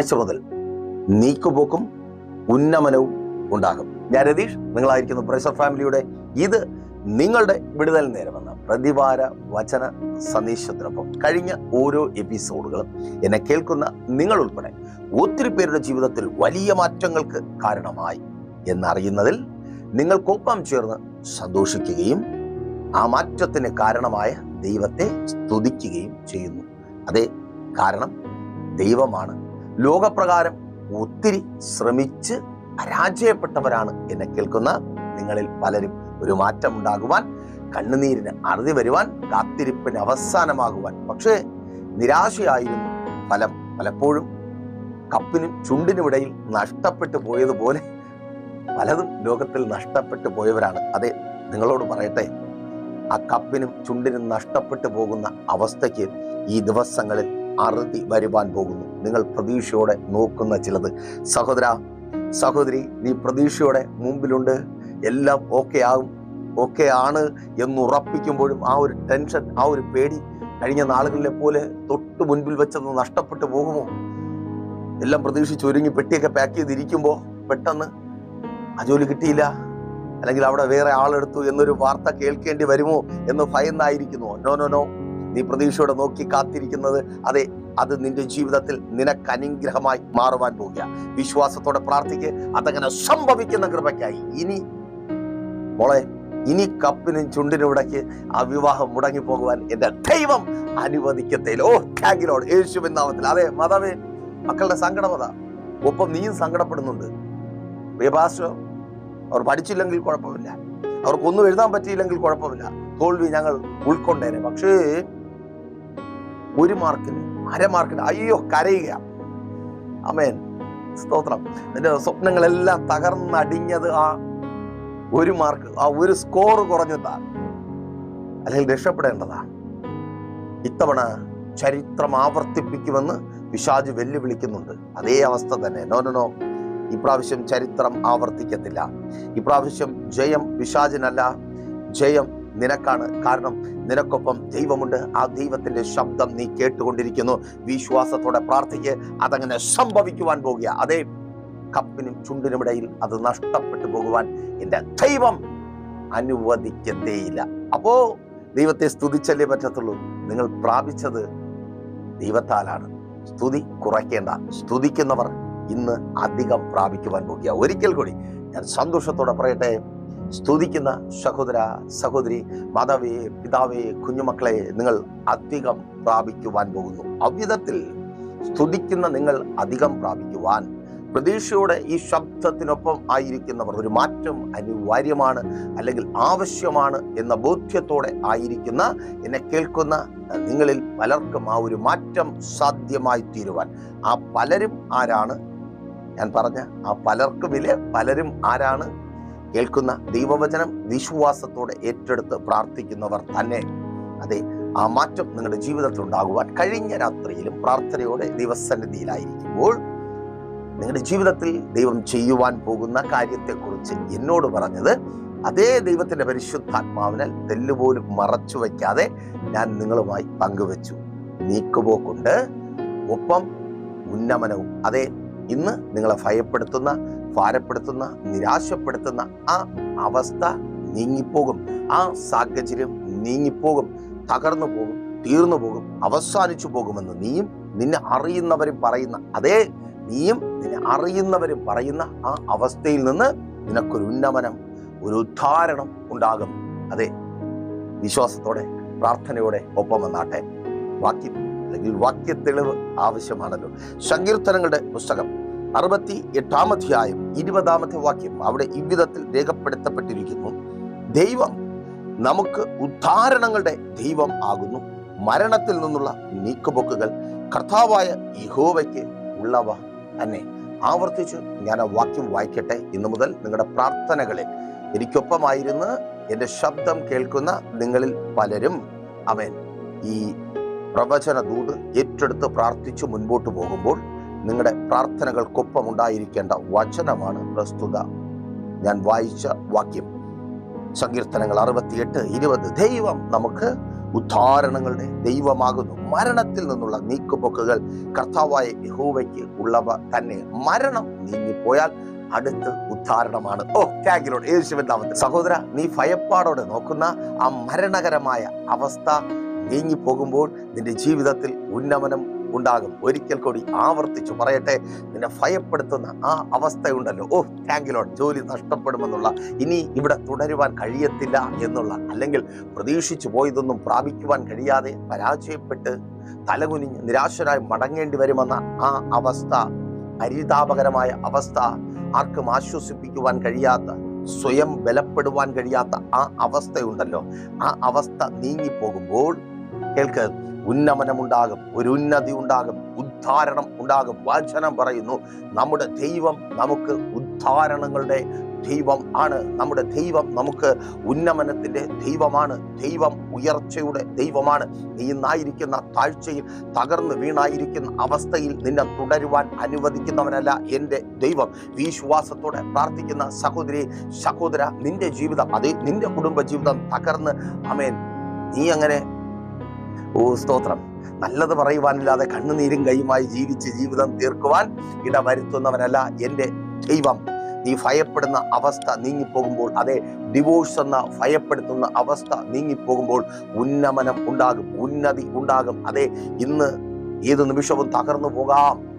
ആഴ്ച മുതൽ നീക്കുപോക്കും ഉന്നമനവും ഉണ്ടാകും. ഞാൻ രതീഷ് നിങ്ങളായിരിക്കുന്നു പ്രൈസർ ഫാമിലിയുടെ ഇത് നിങ്ങളുടെ വിടുതൽ നേരമെന്ന പ്രതിവാര വചന സന്ദേശത്തിനൊപ്പം കഴിഞ്ഞ ഓരോ എപ്പിസോഡുകളും എന്നെ കേൾക്കുന്ന നിങ്ങൾ ഉൾപ്പെടെ ഒത്തിരി പേരുടെ ജീവിതത്തിൽ വലിയ മാറ്റങ്ങൾക്ക് കാരണമായി എന്നറിയുന്നതിൽ നിങ്ങൾക്കൊപ്പം ചേർന്ന് സന്തോഷിക്കുകയും ആ മാറ്റത്തിന് കാരണമായ ദൈവത്തെ സ്തുതിക്കുകയും ചെയ്യുന്നു. അതെ കാരണം ദൈവമാണ് ലോകപ്രകാരം ഒത്തിരി ശ്രമിച്ച് പരാജയപ്പെട്ടവരാണ് എന്നെ കേൾക്കുന്ന നിങ്ങളിൽ പലരും. ഒരു മാറ്റം ഉണ്ടാകുവാൻ കണ്ണുനീരിന് അറുതി വരുവാൻ കാത്തിരിപ്പിന് അവസാനമാകുവാൻ. പക്ഷേ നിരാശയായിരുന്നു ഫലം. പലപ്പോഴും കപ്പിനും ചുണ്ടിനും ഇടയിൽ നഷ്ടപ്പെട്ടു പോയതുപോലെ പലതും ലോകത്തിൽ നഷ്ടപ്പെട്ടു പോയവരാണ്. അതെ നിങ്ങളോട് പറയട്ടെ. ആ കപ്പിനും ചുണ്ടിനും നഷ്ടപ്പെട്ടു പോകുന്ന അവസ്ഥയ്ക്ക് ഈ ദിവസങ്ങളിൽ അറുതി വരുവാൻ പോകുന്നു. നിങ്ങൾ പ്രതീക്ഷയോടെ നോക്കുന്ന ചിലത്. സഹോദര സഹോദരി നീ പ്രതീക്ഷയോടെ മുമ്പിലുണ്ട്. എല്ലാം ഓക്കെ ആകും ഓക്കെ ആണ് എന്നുറപ്പിക്കുമ്പോഴും ആ ഒരു ടെൻഷൻ ആ ഒരു പേടി കഴിഞ്ഞ നാളുകളിലെ പോലെ തൊട്ട് മുൻപിൽ വെച്ചത് നഷ്ടപ്പെട്ടു പോകുമോ? എല്ലാം പ്രതീക്ഷിച്ച് ഒരുങ്ങി പെട്ടിയൊക്കെ പാക്ക് ചെയ്തിരിക്കുമ്പോൾ പെട്ടെന്ന് ആ ജോലി കിട്ടിയില്ല. അല്ലെങ്കിൽ അവിടെ വേറെ ആളെടുത്തു എന്നൊരു വാർത്ത കേൾക്കേണ്ടി വരുമോ എന്ന് ഭയന്നായിരിക്കുന്നു. നോ നോ നോ നീ പ്രതീക്ഷയോടെ നോക്കി കാത്തിരിക്കുന്നത് അതെ അത് നിന്റെ ജീവിതത്തിൽ നിനക്ക് അനുഗ്രഹമായി മാറുവാൻ പോകുക. വിശ്വാസത്തോടെ പ്രാർത്ഥിക്ക് അതങ്ങനെ സംഭവിക്കുന്ന കൃപയ്ക്കായി. ഇനി മോളെ ഇനി കപ്പിനും ചുണ്ടിനും ഇടയ്ക്ക് ആ വിവാഹം മുടങ്ങി പോകുവാൻ എന്റെ ദൈവം അനുവദിക്കത്തില്ല ഓ താങ്കിലോട് യേശുവിൻ നാമത്തിൽ. അതെ മതവേ മക്കളുടെ സങ്കടം അതാ. ഒപ്പം നീയും സങ്കടപ്പെടുന്നുണ്ട്. പ്രിയപാസ്റ്റർ അവർ പഠിച്ചില്ലെങ്കിൽ കുഴപ്പമില്ല. അവർക്കൊന്നും എഴുതാൻ പറ്റിയില്ലെങ്കിൽ കുഴപ്പമില്ല. തോൽവി ഞങ്ങൾ ഉൾക്കൊണ്ടേനെ. പക്ഷേ ഒരു മാർക്കിന് അര മാർക്കിന് അയ്യോ കരയുക. അമേൻ സ്തോത്രം. നിന്റെ സ്വപ്നങ്ങളെല്ലാം തകർന്നടിഞ്ഞത് ആ ഒരു മാർക്ക് ആ ഒരു സ്കോർ കുറഞ്ഞതാ. അല്ലെങ്കിൽ രക്ഷപ്പെടേണ്ടതാ. ഇത്തവണ ചരിത്രം ആവർത്തിപ്പിക്കുമെന്ന് പിശാജ് വെല്ലുവിളിക്കുന്നുണ്ട്. അതേ അവസ്ഥ തന്നെ. നോ നോ നോ ഇപ്രാവശ്യം ചരിത്രം ആവർത്തിക്കത്തില്ല. ഇപ്രാവശ്യം ജയം വിശാജിനല്ല ജയം നിനക്കാണ്. കാരണം നിനക്കൊപ്പം ദൈവമുണ്ട്. ആ ദൈവത്തിന്റെ ശബ്ദം നീ കേട്ടുകൊണ്ടിരിക്കുന്നു. വിശ്വാസത്തോടെ പ്രാർത്ഥിക്ക്. അതങ്ങനെ സംഭവിക്കുവാൻ പോകുക. അതേ കപ്പിനും ചുണ്ടിനുമിടയിൽ അത് നഷ്ടപ്പെട്ടു പോകുവാൻ എന്റെ ദൈവം അനുവദിക്കത്തേയില്ല. അപ്പോ ദൈവത്തെ സ്തുതിച്ചല്ലേ പറ്റത്തുള്ളൂ? നിങ്ങൾ പ്രാപിച്ചത് ദൈവത്താലാണ്. സ്തുതി കുറയ്ക്കേണ്ട. സ്തുതിക്കുന്നവർ ഇന്ന് അധികം പ്രാപിക്കുവാൻ പോകുക. ഒരിക്കൽ കൂടി ഞാൻ സന്തോഷത്തോടെ പറയട്ടെ. സ്തുതിക്കുന്ന സഹോദര സഹോദരി മാതാവേ പിതാവേ കുഞ്ഞുമക്കളെ നിങ്ങൾ അധികം പ്രാപിക്കുവാൻ പോകുന്നു. അവിധത്തിൽ സ്തുതിക്കുന്ന നിങ്ങൾ അധികം പ്രാപിക്കുവാൻ. പ്രതീക്ഷയോടെ ഈ ശബ്ദത്തിനൊപ്പം ആയിരിക്കുന്നവർ ഒരു മാറ്റം അനിവാര്യമാണ് അല്ലെങ്കിൽ ആവശ്യമാണ് എന്ന ബോധ്യത്തോടെ ആയിരിക്കുന്ന എന്നെ കേൾക്കുന്ന നിങ്ങളിൽ പലർക്കും ആ ഒരു മാറ്റം സാധ്യമായി തീരുവാൻ. ആ പലരും ആരാണ്? ഞാൻ പറഞ്ഞ ആ പലർക്കുമില്ലേ പലരും ആരാണ്? കേൾക്കുന്ന ദൈവവചനം വിശ്വാസത്തോടെ ഏറ്റെടുത്ത് പ്രാർത്ഥിക്കുന്നവർ തന്നെ. അതെ ആ മാറ്റം നിങ്ങളുടെ ജീവിതത്തിൽ ഉണ്ടാകുവാൻ കഴിഞ്ഞ രാത്രിയിലും പ്രാർത്ഥനയോടെ ദൈവസന്നിധിയിലായിരിക്കുമ്പോൾ നിങ്ങളുടെ ജീവിതത്തിൽ ദൈവം ചെയ്യുവാൻ പോകുന്ന കാര്യത്തെക്കുറിച്ച് എന്നോട് പറഞ്ഞത് അതേ ദൈവത്തിന്റെ പരിശുദ്ധാത്മാവിനാൽ തെല്ലുപോലും മറച്ചു വയ്ക്കാതെ ഞാൻ നിങ്ങളുമായി പങ്കുവെച്ചു. നീക്കുപോക്കുണ്ട് ഒപ്പം ഉന്നമനവും. അതെ ഇന്ന് നിങ്ങളെ ഭയപ്പെടുത്തുന്ന ഭാരപ്പെടുത്തുന്ന നിരാശപ്പെടുത്തുന്ന ആ അവസ്ഥ നീങ്ങിപ്പോകും. ആ സാഹചര്യം നീങ്ങിപ്പോകും. തകർന്നു പോകും തീർന്നു പോകും അവസാനിച്ചു പോകുമെന്ന് നീയും നിന്നെ അറിയുന്നവരും പറയുന്ന അതേ നീയും നിന്നെ അറിയുന്നവരും പറയുന്ന ആ അവസ്ഥയിൽ നിന്ന് നിനക്കൊരു ഉന്നമനം ഒരു ഉദ്ധാരണം ഉണ്ടാകും. അതെ വിശ്വാസത്തോടെ പ്രാർത്ഥനയോടെ ഒപ്പം വന്നാട്ടെ. വാക്യം അല്ലെങ്കിൽ വാക്യ തെളിവ് ആവശ്യമാണല്ലോ. സങ്കീർത്തനങ്ങളുടെ പുസ്തകം. അറുപത്തി എട്ടാം അധ്യായം ഇരുപതാമത്തെ വാക്യം അവിടെ ഇவ்விധത്തിൽ രേഖപ്പെടുത്തപ്പെട്ടിരിക്കുന്നു. ദൈവം നമുക്ക് ഉദ്ധാരണങ്ങളുടെ ദൈവം ആകുന്നു. മരണത്തിൽ നിന്നുള്ള നീക്കുപൊക്കുകൾ കർത്താവായ യഹോവയ്ക്ക് ഉള്ളവ തന്നെ. ആവർത്തിച്ച് ഞാൻ ആ വാക്യം വായിക്കട്ടെ. ഇന്നു മുതൽ നിങ്ങളുടെ പ്രാർത്ഥനകളിൽ എനിക്കൊപ്പമായിരുന്ന് എന്റെ ശബ്ദം കേൾക്കുന്ന നിങ്ങളിൽ പലരും അവൻ ഈ പ്രവചന ദൂത് ഏറ്റെടുത്ത് പ്രാർത്ഥിച്ചു മുൻപോട്ട് പോകുമ്പോൾ നിങ്ങളുടെ പ്രാർത്ഥനകൾക്കൊപ്പം ഉണ്ടായിരിക്കേണ്ട വചനമാണ് പ്രസ്തുത. ഞാൻ വായിച്ച വാക്യം. സങ്കീർത്തനങ്ങൾ അറുപത്തിയെട്ട് ഇരുപത്. ദൈവം നമുക്ക് ഉദ്ധാരണങ്ങളുടെ ദൈവമാകുന്നു. മരണത്തിൽ നിന്നുള്ള നീക്കുപൊക്കുകൾ കർത്താവായ യഹൂവയ്ക്ക് ഉള്ളവ തന്നെ. മരണം നീങ്ങിപ്പോയാൽ അടുത്ത് ഉദ്ധാരണമാണ്. ഓ ടാഗിലോട് യേശുവിൻ നാമത്തിൽ. സഹോദര നീ ഭയപ്പാടോടെ നോക്കുന്ന ആ മരണകരമായ അവസ്ഥ നീങ്ങിപ്പോകുമ്പോൾ നിന്റെ ജീവിതത്തിൽ ഉന്നമനം ഉണ്ടാകും. ഒരിക്കൽ കൂടി ആവർത്തിച്ചു പറയട്ടെ. നിന്നെ ഭയപ്പെടുത്തുന്ന ആ അവസ്ഥയുണ്ടല്ലോ. ഓ ടാങ്കിലോട്ട് ജോലി നഷ്ടപ്പെടുമെന്നുള്ള ഇനി ഇവിടെ തുടരുവാൻ കഴിയത്തില്ല എന്നുള്ള അല്ലെങ്കിൽ പ്രതീക്ഷിച്ചു പോയതൊന്നും പ്രാപിക്കുവാൻ കഴിയാതെ പരാജയപ്പെട്ട് തലകുനിഞ്ഞ് നിരാശരായി മടങ്ങേണ്ടി വരുമെന്ന ആ അവസ്ഥ പരിതാപകരമായ അവസ്ഥ ആർക്കും ആശ്വസിപ്പിക്കുവാൻ കഴിയാത്ത സ്വയം ബലപ്പെടുവാൻ കഴിയാത്ത ആ അവസ്ഥയുണ്ടല്ലോ. ആ അവസ്ഥ നീങ്ങിപ്പോകുമ്പോൾ കേൾക്ക് ഉന്നമനമുണ്ടാകും ഒരു ഉന്നതി ഉണ്ടാകും ഉദ്ധാരണം ഉണ്ടാകും വചനം പറയുന്നു. നമ്മുടെ ദൈവം നമുക്ക് ഉദ്ധാരണങ്ങളുടെ ദൈവം ആണ്. നമ്മുടെ ദൈവം നമുക്ക് ഉന്നമനത്തിന്റെ ദൈവമാണ്. ദൈവം ഉയർച്ചയുടെ ദൈവമാണ്. നീ ഇന്നായിരിക്കുന്ന താഴ്ചയിൽ തകർന്നു വീണായിരിക്കുന്ന അവസ്ഥയിൽ നിന്നെ തുടരുവാൻ അനുവദിക്കുന്നവനല്ല എന്റെ ദൈവം. വിശ്വാസത്തോടെ പ്രാർത്ഥിക്കുന്ന സഹോദരി സഹോദര നിന്റെ ജീവിതം അത് നിന്റെ കുടുംബ ജീവിതം തകർന്ന് അമേൻ. നീ അങ്ങനെ ഓ സ്തോത്രം. നല്ലത് പറയുവാനില്ലാതെ കണ്ണുനീരും കൈയുമായി ജീവിച്ച് ജീവിതം തീർക്കുവാൻ ഇടവരുത്തുന്നവനല്ല എന്റെ ദൈവം. നീ ഭയപ്പെടുന്ന അവസ്ഥ നീങ്ങിപ്പോകുമ്പോൾ അതെ ഡിവോഴ്സ് എന്ന ഭയപ്പെടുത്തുന്ന അവസ്ഥ നീങ്ങിപ്പോകുമ്പോൾ ഉന്നമനം ഉണ്ടാകും ഉന്നതി ഉണ്ടാകും. അതെ ഇന്ന് ഏത് നിമിഷവും തകർന്നു പോകാം.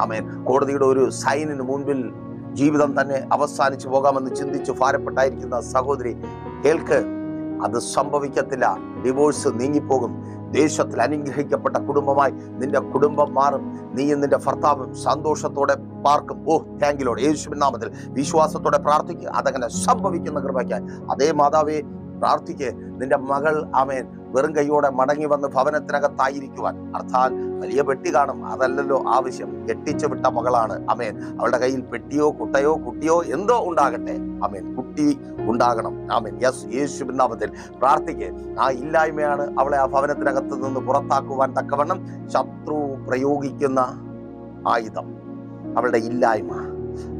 അമേൻ കോടതിയുടെ ഒരു സൈനിന് മുൻപിൽ ജീവിതം തന്നെ അവസാനിച്ചു പോകാമെന്ന് ചിന്തിച്ച് ഭാരപ്പെട്ടായിരിക്കുന്ന സഹോദരി കേൾക്ക് അത് സംഭവിക്കത്തില്ല. ഡിവോഴ്സ് നീങ്ങിപ്പോകും. ദേശത്തിൽ അനുഗ്രഹിക്കപ്പെട്ട കുടുംബമായി നിന്റെ കുടുംബം മാറും. നീയും നിന്റെ ഭർത്താവും സന്തോഷത്തോടെ പാർക്കും. ഓ താങ്കിലോട് യേശുവിൻ നാമത്തിൽ വിശ്വാസത്തോടെ പ്രാർത്ഥിക്കുക. അതങ്ങനെ സംഭവിക്കുന്ന കൃപയ്ക്കായി. അതേ മാതാവേ പ്രാർത്ഥിക്ക്. നിന്റെ മകൾ അമേൻ വെറും കൈയോടെ മടങ്ങി വന്ന് ഭവനത്തിനകത്തായിരിക്കുവാൻ. അർത്ഥാൽ വലിയ പെട്ടി കാണും. അതല്ലല്ലോ ആവശ്യം. കെട്ടിച്ചു വിട്ട മകളാണ്. അമേൻ അവളുടെ കയ്യിൽ പെട്ടിയോ കുട്ടയോ കുട്ടിയോ എന്തോ ഉണ്ടാകട്ടെ. അമേൻ കുട്ടി ഉണ്ടാകണം. ആമേൻ. യെസ്. യേശുവിൻ നാമത്തിൽ പ്രാർത്ഥിക്ക്. ആ ഇല്ലായ്മയാണ് അവളെ ആ ഭവനത്തിനകത്ത് നിന്ന് പുറത്താക്കുവാൻ തക്കവണ്ണം ശത്രു പ്രയോഗിക്കുന്ന ആയുധം. അവളുടെ ഇല്ലായ്മ.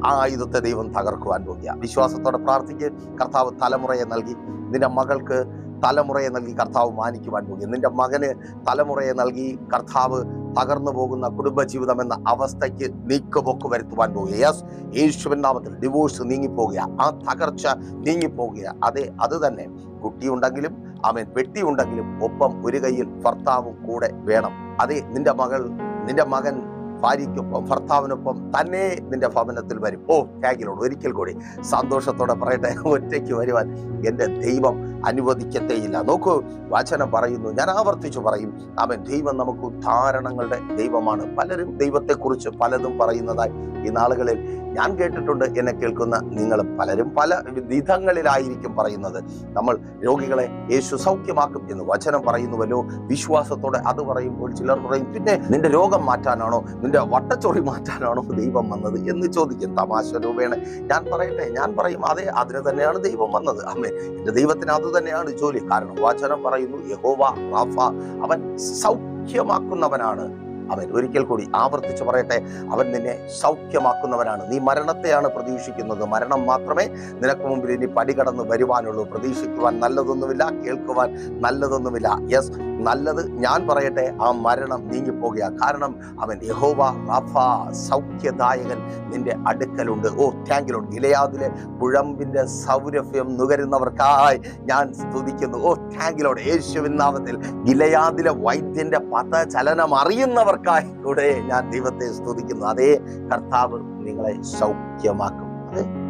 ആ ആയുധത്തെ ദൈവം തകർക്കുവാൻ പോകുക. വിശ്വാസത്തോടെ പ്രാർത്ഥിക്ക്. കർത്താവ് തലമുറയെ നൽകി. നിന്റെ മകൾക്ക് തലമുറയെ നൽകി കർത്താവ് മാനിക്കുവാൻ പോകുക. നിന്റെ മകന് തലമുറയെ നൽകി കർത്താവ് തകർന്നു പോകുന്ന കുടുംബജീവിതം എന്ന അവസ്ഥയ്ക്ക് നീക്കുപോക്ക് വരുത്തുവാൻ പോകുക. യെസ് യേശുവിൻ നാമത്തിൽ ഡിവോഴ്സ് നീങ്ങിപ്പോകുക. ആ തകർച്ച നീങ്ങിപ്പോകുക. അതെ അത് തന്നെ. കുട്ടിയുണ്ടെങ്കിലും അവൻ വെട്ടിയുണ്ടെങ്കിലും ഒപ്പം ഒരു കയ്യിൽ ഭർത്താവും കൂടെ വേണം. അതെ നിന്റെ മകൾ നിന്റെ മകൻ ഭാര്യയ്ക്കൊപ്പം ഭർത്താവിനൊപ്പം തന്നെ നിന്റെ ഭവനത്തിൽ വരും. ഓ ടാഗിലോട് ഒരിക്കൽ കൂടി സന്തോഷത്തോടെ പറയട്ടെ ഒറ്റയ്ക്ക് വരുവാൻ എന്റെ ദൈവം അനുവദിക്കത്തേയില്ല. നോക്കൂ വചനം പറയുന്നു ഞാൻ ആവർത്തിച്ചു പറയും അവൻ ദൈവം നമുക്ക് ഉദ്ധാരണങ്ങളുടെ ദൈവമാണ്. പലരും ദൈവത്തെക്കുറിച്ച് പലതും പറയുന്നതായി ഈ നാളുകളിൽ ഞാൻ കേട്ടിട്ടുണ്ട് എന്നെ കേൾക്കുന്ന നിങ്ങൾ പലരും പല വിധങ്ങളിലായിരിക്കും പറയുന്നത്. നമ്മൾ രോഗികളെ യേശു സൗഖ്യമാക്കും എന്ന് വചനം പറയുന്നുവല്ലോ. വിശ്വാസത്തോടെ അത് പറയുമ്പോൾ ചിലർ പറയും പിന്നെ നിന്റെ രോഗം മാറ്റാനാണോ? നിന്റെ വട്ടച്ചൊറി മാറ്റാനാണോ ദൈവം വന്നത്? എന്ന് ചോദിക്കും. തമാശ രൂപേണ. ഞാൻ പറയട്ടെ ഞാൻ പറയും അതെ അതിന് തന്നെയാണ് ദൈവം വന്നത്. അമ്മേ എന്റെ ദൈവത്തിന് അത് തന്നെയാണ് ജോലി. കാരണം വചനം പറയുന്നു യഹോവ റാഫ അവൻ സൗഖ്യമാക്കുന്നവനാണ്. അവൻ ഒരിക്കൽ കൂടി ആവർത്തിച്ച് പറയട്ടെ അവൻ നിന്നെ സൗഖ്യമാക്കുന്നവനാണ്. നീ മരണത്തെയാണ് പ്രതീക്ഷിക്കുന്നത്. മരണം മാത്രമേ നിനക്ക് മുമ്പിൽ ഇനി പടികടന്ന് വരുവാനുള്ളൂ. പ്രതീക്ഷിക്കുവാൻ നല്ലതൊന്നുമില്ല കേൾക്കുവാൻ നല്ലതൊന്നുമില്ല. യെസ് നല്ലത് ഞാൻ പറയട്ടെ ആ മരണം നീങ്ങിപ്പോകുക കാരണം അവൻ യഹോവ റഫ സൗഖ്യദായകൻ നിന്റെ അടുക്കലുണ്ട്. ഓ താങ്കിലുണ്ട് ഇലയാതിലെ കുഴമ്പിന്റെ സൗരഭ്യം നുകരുന്നവർക്കായി ഞാൻ സ്തുതിക്കുന്നു. ഓ താങ്കിലോട് യേശുവിൻ നാമത്തിൽ ഇലയാതിലെ വൈദ്യന്റെ പഥചലനം അറിയുന്നവർക്കായി കൂടെ ഞാൻ ദൈവത്തെ സ്തുതിക്കുന്നു. അതേ കർത്താവ് നിങ്ങളെ സൗഖ്യമാക്കും. അതെ.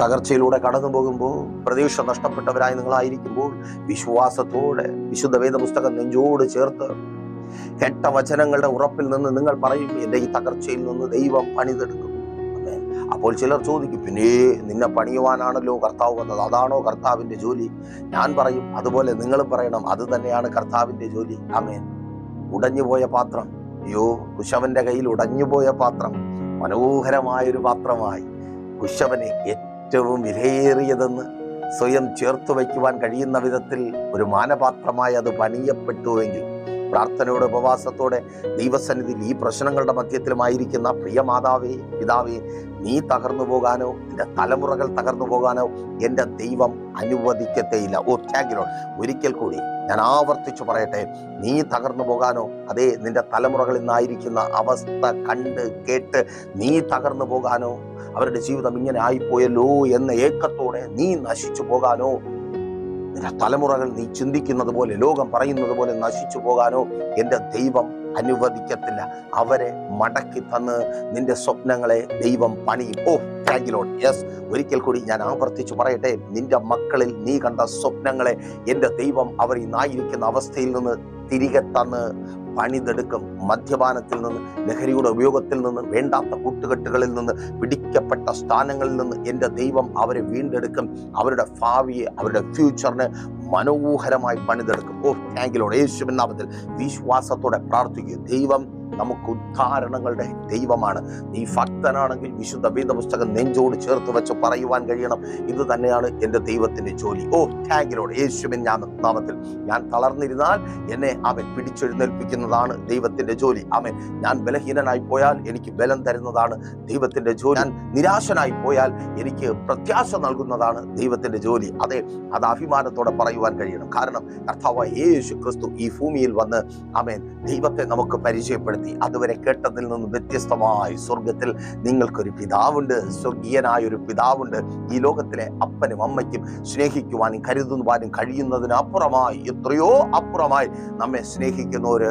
തകർച്ചയിലൂടെ കടന്നു പോകുമ്പോൾ പ്രതീക്ഷ നഷ്ടപ്പെട്ടവരായി നിങ്ങളായിരിക്കുമ്പോൾ വിശ്വാസത്തോടെ വിശുദ്ധ വേദപുസ്തകം നെഞ്ചോട് ചേർത്ത് കെട്ട വചനങ്ങളുടെ ഉറപ്പിൽ നിന്ന് നിങ്ങൾ പറയും എന്റെ ഈ തകർച്ചയിൽ നിന്ന് ദൈവം പണിതെടുക്കും. അപ്പോൾ ചിലർ ചോദിക്കും പിന്നെ നിന്നെ പണിയുവാനാണല്ലോ കർത്താവ് വന്നത്? അതാണോ കർത്താവിന്റെ ജോലി? ഞാൻ പറയും അതുപോലെ നിങ്ങളും പറയണം അത് തന്നെയാണ് കർത്താവിന്റെ ജോലി. അമേൻ ഉടഞ്ഞുപോയ പാത്രം. അയ്യോ കുശവന്റെ കയ്യിൽ ഉടഞ്ഞുപോയ പാത്രം മനോഹരമായൊരു പാത്രമായി. കുശവനെ ഏറ്റവും വിലയേറിയതെന്ന് സ്വയം ചേർത്തു വയ്ക്കുവാൻ കഴിയുന്ന വിധത്തിൽ ഒരു മാനപാത്രമായി അത് പണിയപ്പെട്ടുവെങ്കിൽ പ്രാർത്ഥനയോടെ ഉപവാസത്തോടെ ദൈവസന്നിധിയിൽ ഈ പ്രശ്നങ്ങളുടെ മധ്യത്തിലുമായിരിക്കുന്ന പ്രിയ മാതാവേ പിതാവേ നീ തകർന്നു പോകാനോ എന്റെ തലമുറകൾ തകർന്നു പോകാനോ എന്റെ ദൈവം അനുവദിക്കത്തേയില്ല. ഓ താങ്കിലോ ഒരിക്കൽ കൂടി ഞാൻ ആവർത്തിച്ചു പറയട്ടെ നീ തകർന്നു പോകാനോ അതേ നിന്റെ തലമുറകളിൽ നിന്നായിരിക്കുന്ന അവസ്ഥ കണ്ട് കേട്ട് നീ തകർന്നു പോകാനോ അവരുടെ ജീവിതം ഇങ്ങനെ ആയിപ്പോയല്ലോ എന്ന ഏക്കത്തോടെ നീ നശിച്ചു പോകാനോ? നിന്റെ തലമുറകൾ നീ ചിന്തിക്കുന്നത് പോലെ ലോകം പറയുന്നത് പോലെ നശിച്ചു പോകാനോ എന്റെ ദൈവം അനുവദിക്കത്തില്ല. അവരെ മടക്കി തന്ന് നിന്റെ സ്വപ്നങ്ങളെ ദൈവം പണിയും. ഓ താങ്കിലോട്ട് യെസ് ഒരിക്കൽ കൂടി ഞാൻ ആവർത്തിച്ചു പറയട്ടെ. നിന്റെ മക്കളിൽ നീ കണ്ട സ്വപ്നങ്ങളെ എന്റെ ദൈവം അവർ ഇന്നായിരിക്കുന്ന അവസ്ഥയിൽ നിന്ന് തിരികെ തന്ന് പണിതെടുക്കും. മദ്യപാനത്തിൽ നിന്ന് ലഹരിയുടെ ഉപയോഗത്തിൽ നിന്ന് വേണ്ടാത്ത കൂട്ടുകെട്ടുകളിൽ നിന്ന് പിടിക്കപ്പെട്ട സ്ഥാനങ്ങളിൽ നിന്ന് എന്റെ ദൈവം അവരെ വീണ്ടെടുക്കും. അവരുടെ ഭാവിയെ അവരുടെ ഫ്യൂച്ചറിനെ മനോഹരമായി പണിതെടുക്കും. ഓ താങ്കിലോട് യേശുവിൻ നാമത്തിൽ വിശ്വാസത്തോടെ പ്രാർത്ഥിക്കുക ദൈവം നമുക്ക് ഉദ്ധാരണങ്ങളുടെ ദൈവമാണ്. നീ ഭക്തനാണെങ്കിൽ വിശുദ്ധ വേദപുസ്തകം നെഞ്ചോട് ചേർത്ത് വെച്ച് പറയുവാൻ കഴിയണം. ഇത് തന്നെയാണ് എന്റെ ദൈവത്തിന്റെ ജോലി. ഓ താങ്കിലോട് യേശുവിൻ ഞാൻ നാമത്തിൽ ഞാൻ തളർന്നിരുന്നാൽ എന്നെ അവൻ പിടിച്ചെഴുന്നേൽപ്പിക്കുന്നതാണ് ദൈവത്തിന്റെ ജോലി. അവൻ ഞാൻ ബലഹീനനായി പോയാൽ എനിക്ക് ബലം തരുന്നതാണ് ദൈവത്തിന്റെ ജോലി. ഞാൻ നിരാശനായി പോയാൽ എനിക്ക് പ്രത്യാശ നൽകുന്നതാണ് ദൈവത്തിന്റെ ജോലി. അതെ അത് അഭിമാനത്തോടെ പറയുവാൻ കഴിയണം. കാരണം കർത്താവ് യേശു ക്രിസ്തു ഈ ഭൂമിയിൽ വന്ന് അവൻ ദൈവത്തെ നമുക്ക് പരിചയപ്പെടുത്തി. അതുവരെ കേട്ടതിൽ നിന്ന് വ്യത്യസ്തമായി സ്വർഗത്തിൽ നിങ്ങൾക്കൊരു പിതാവുണ്ട്. സ്വർഗീയനായ ഒരു പിതാവുണ്ട്. ഈ ലോകത്തിലെ അപ്പനും അമ്മയ്ക്കും സ്നേഹിക്കുവാനും കരുതുവാനും കഴിയുന്നതിനപ്പുറമായി എത്രയോ അപ്പുറമായി നമ്മെ സ്നേഹിക്കുന്ന ഒരു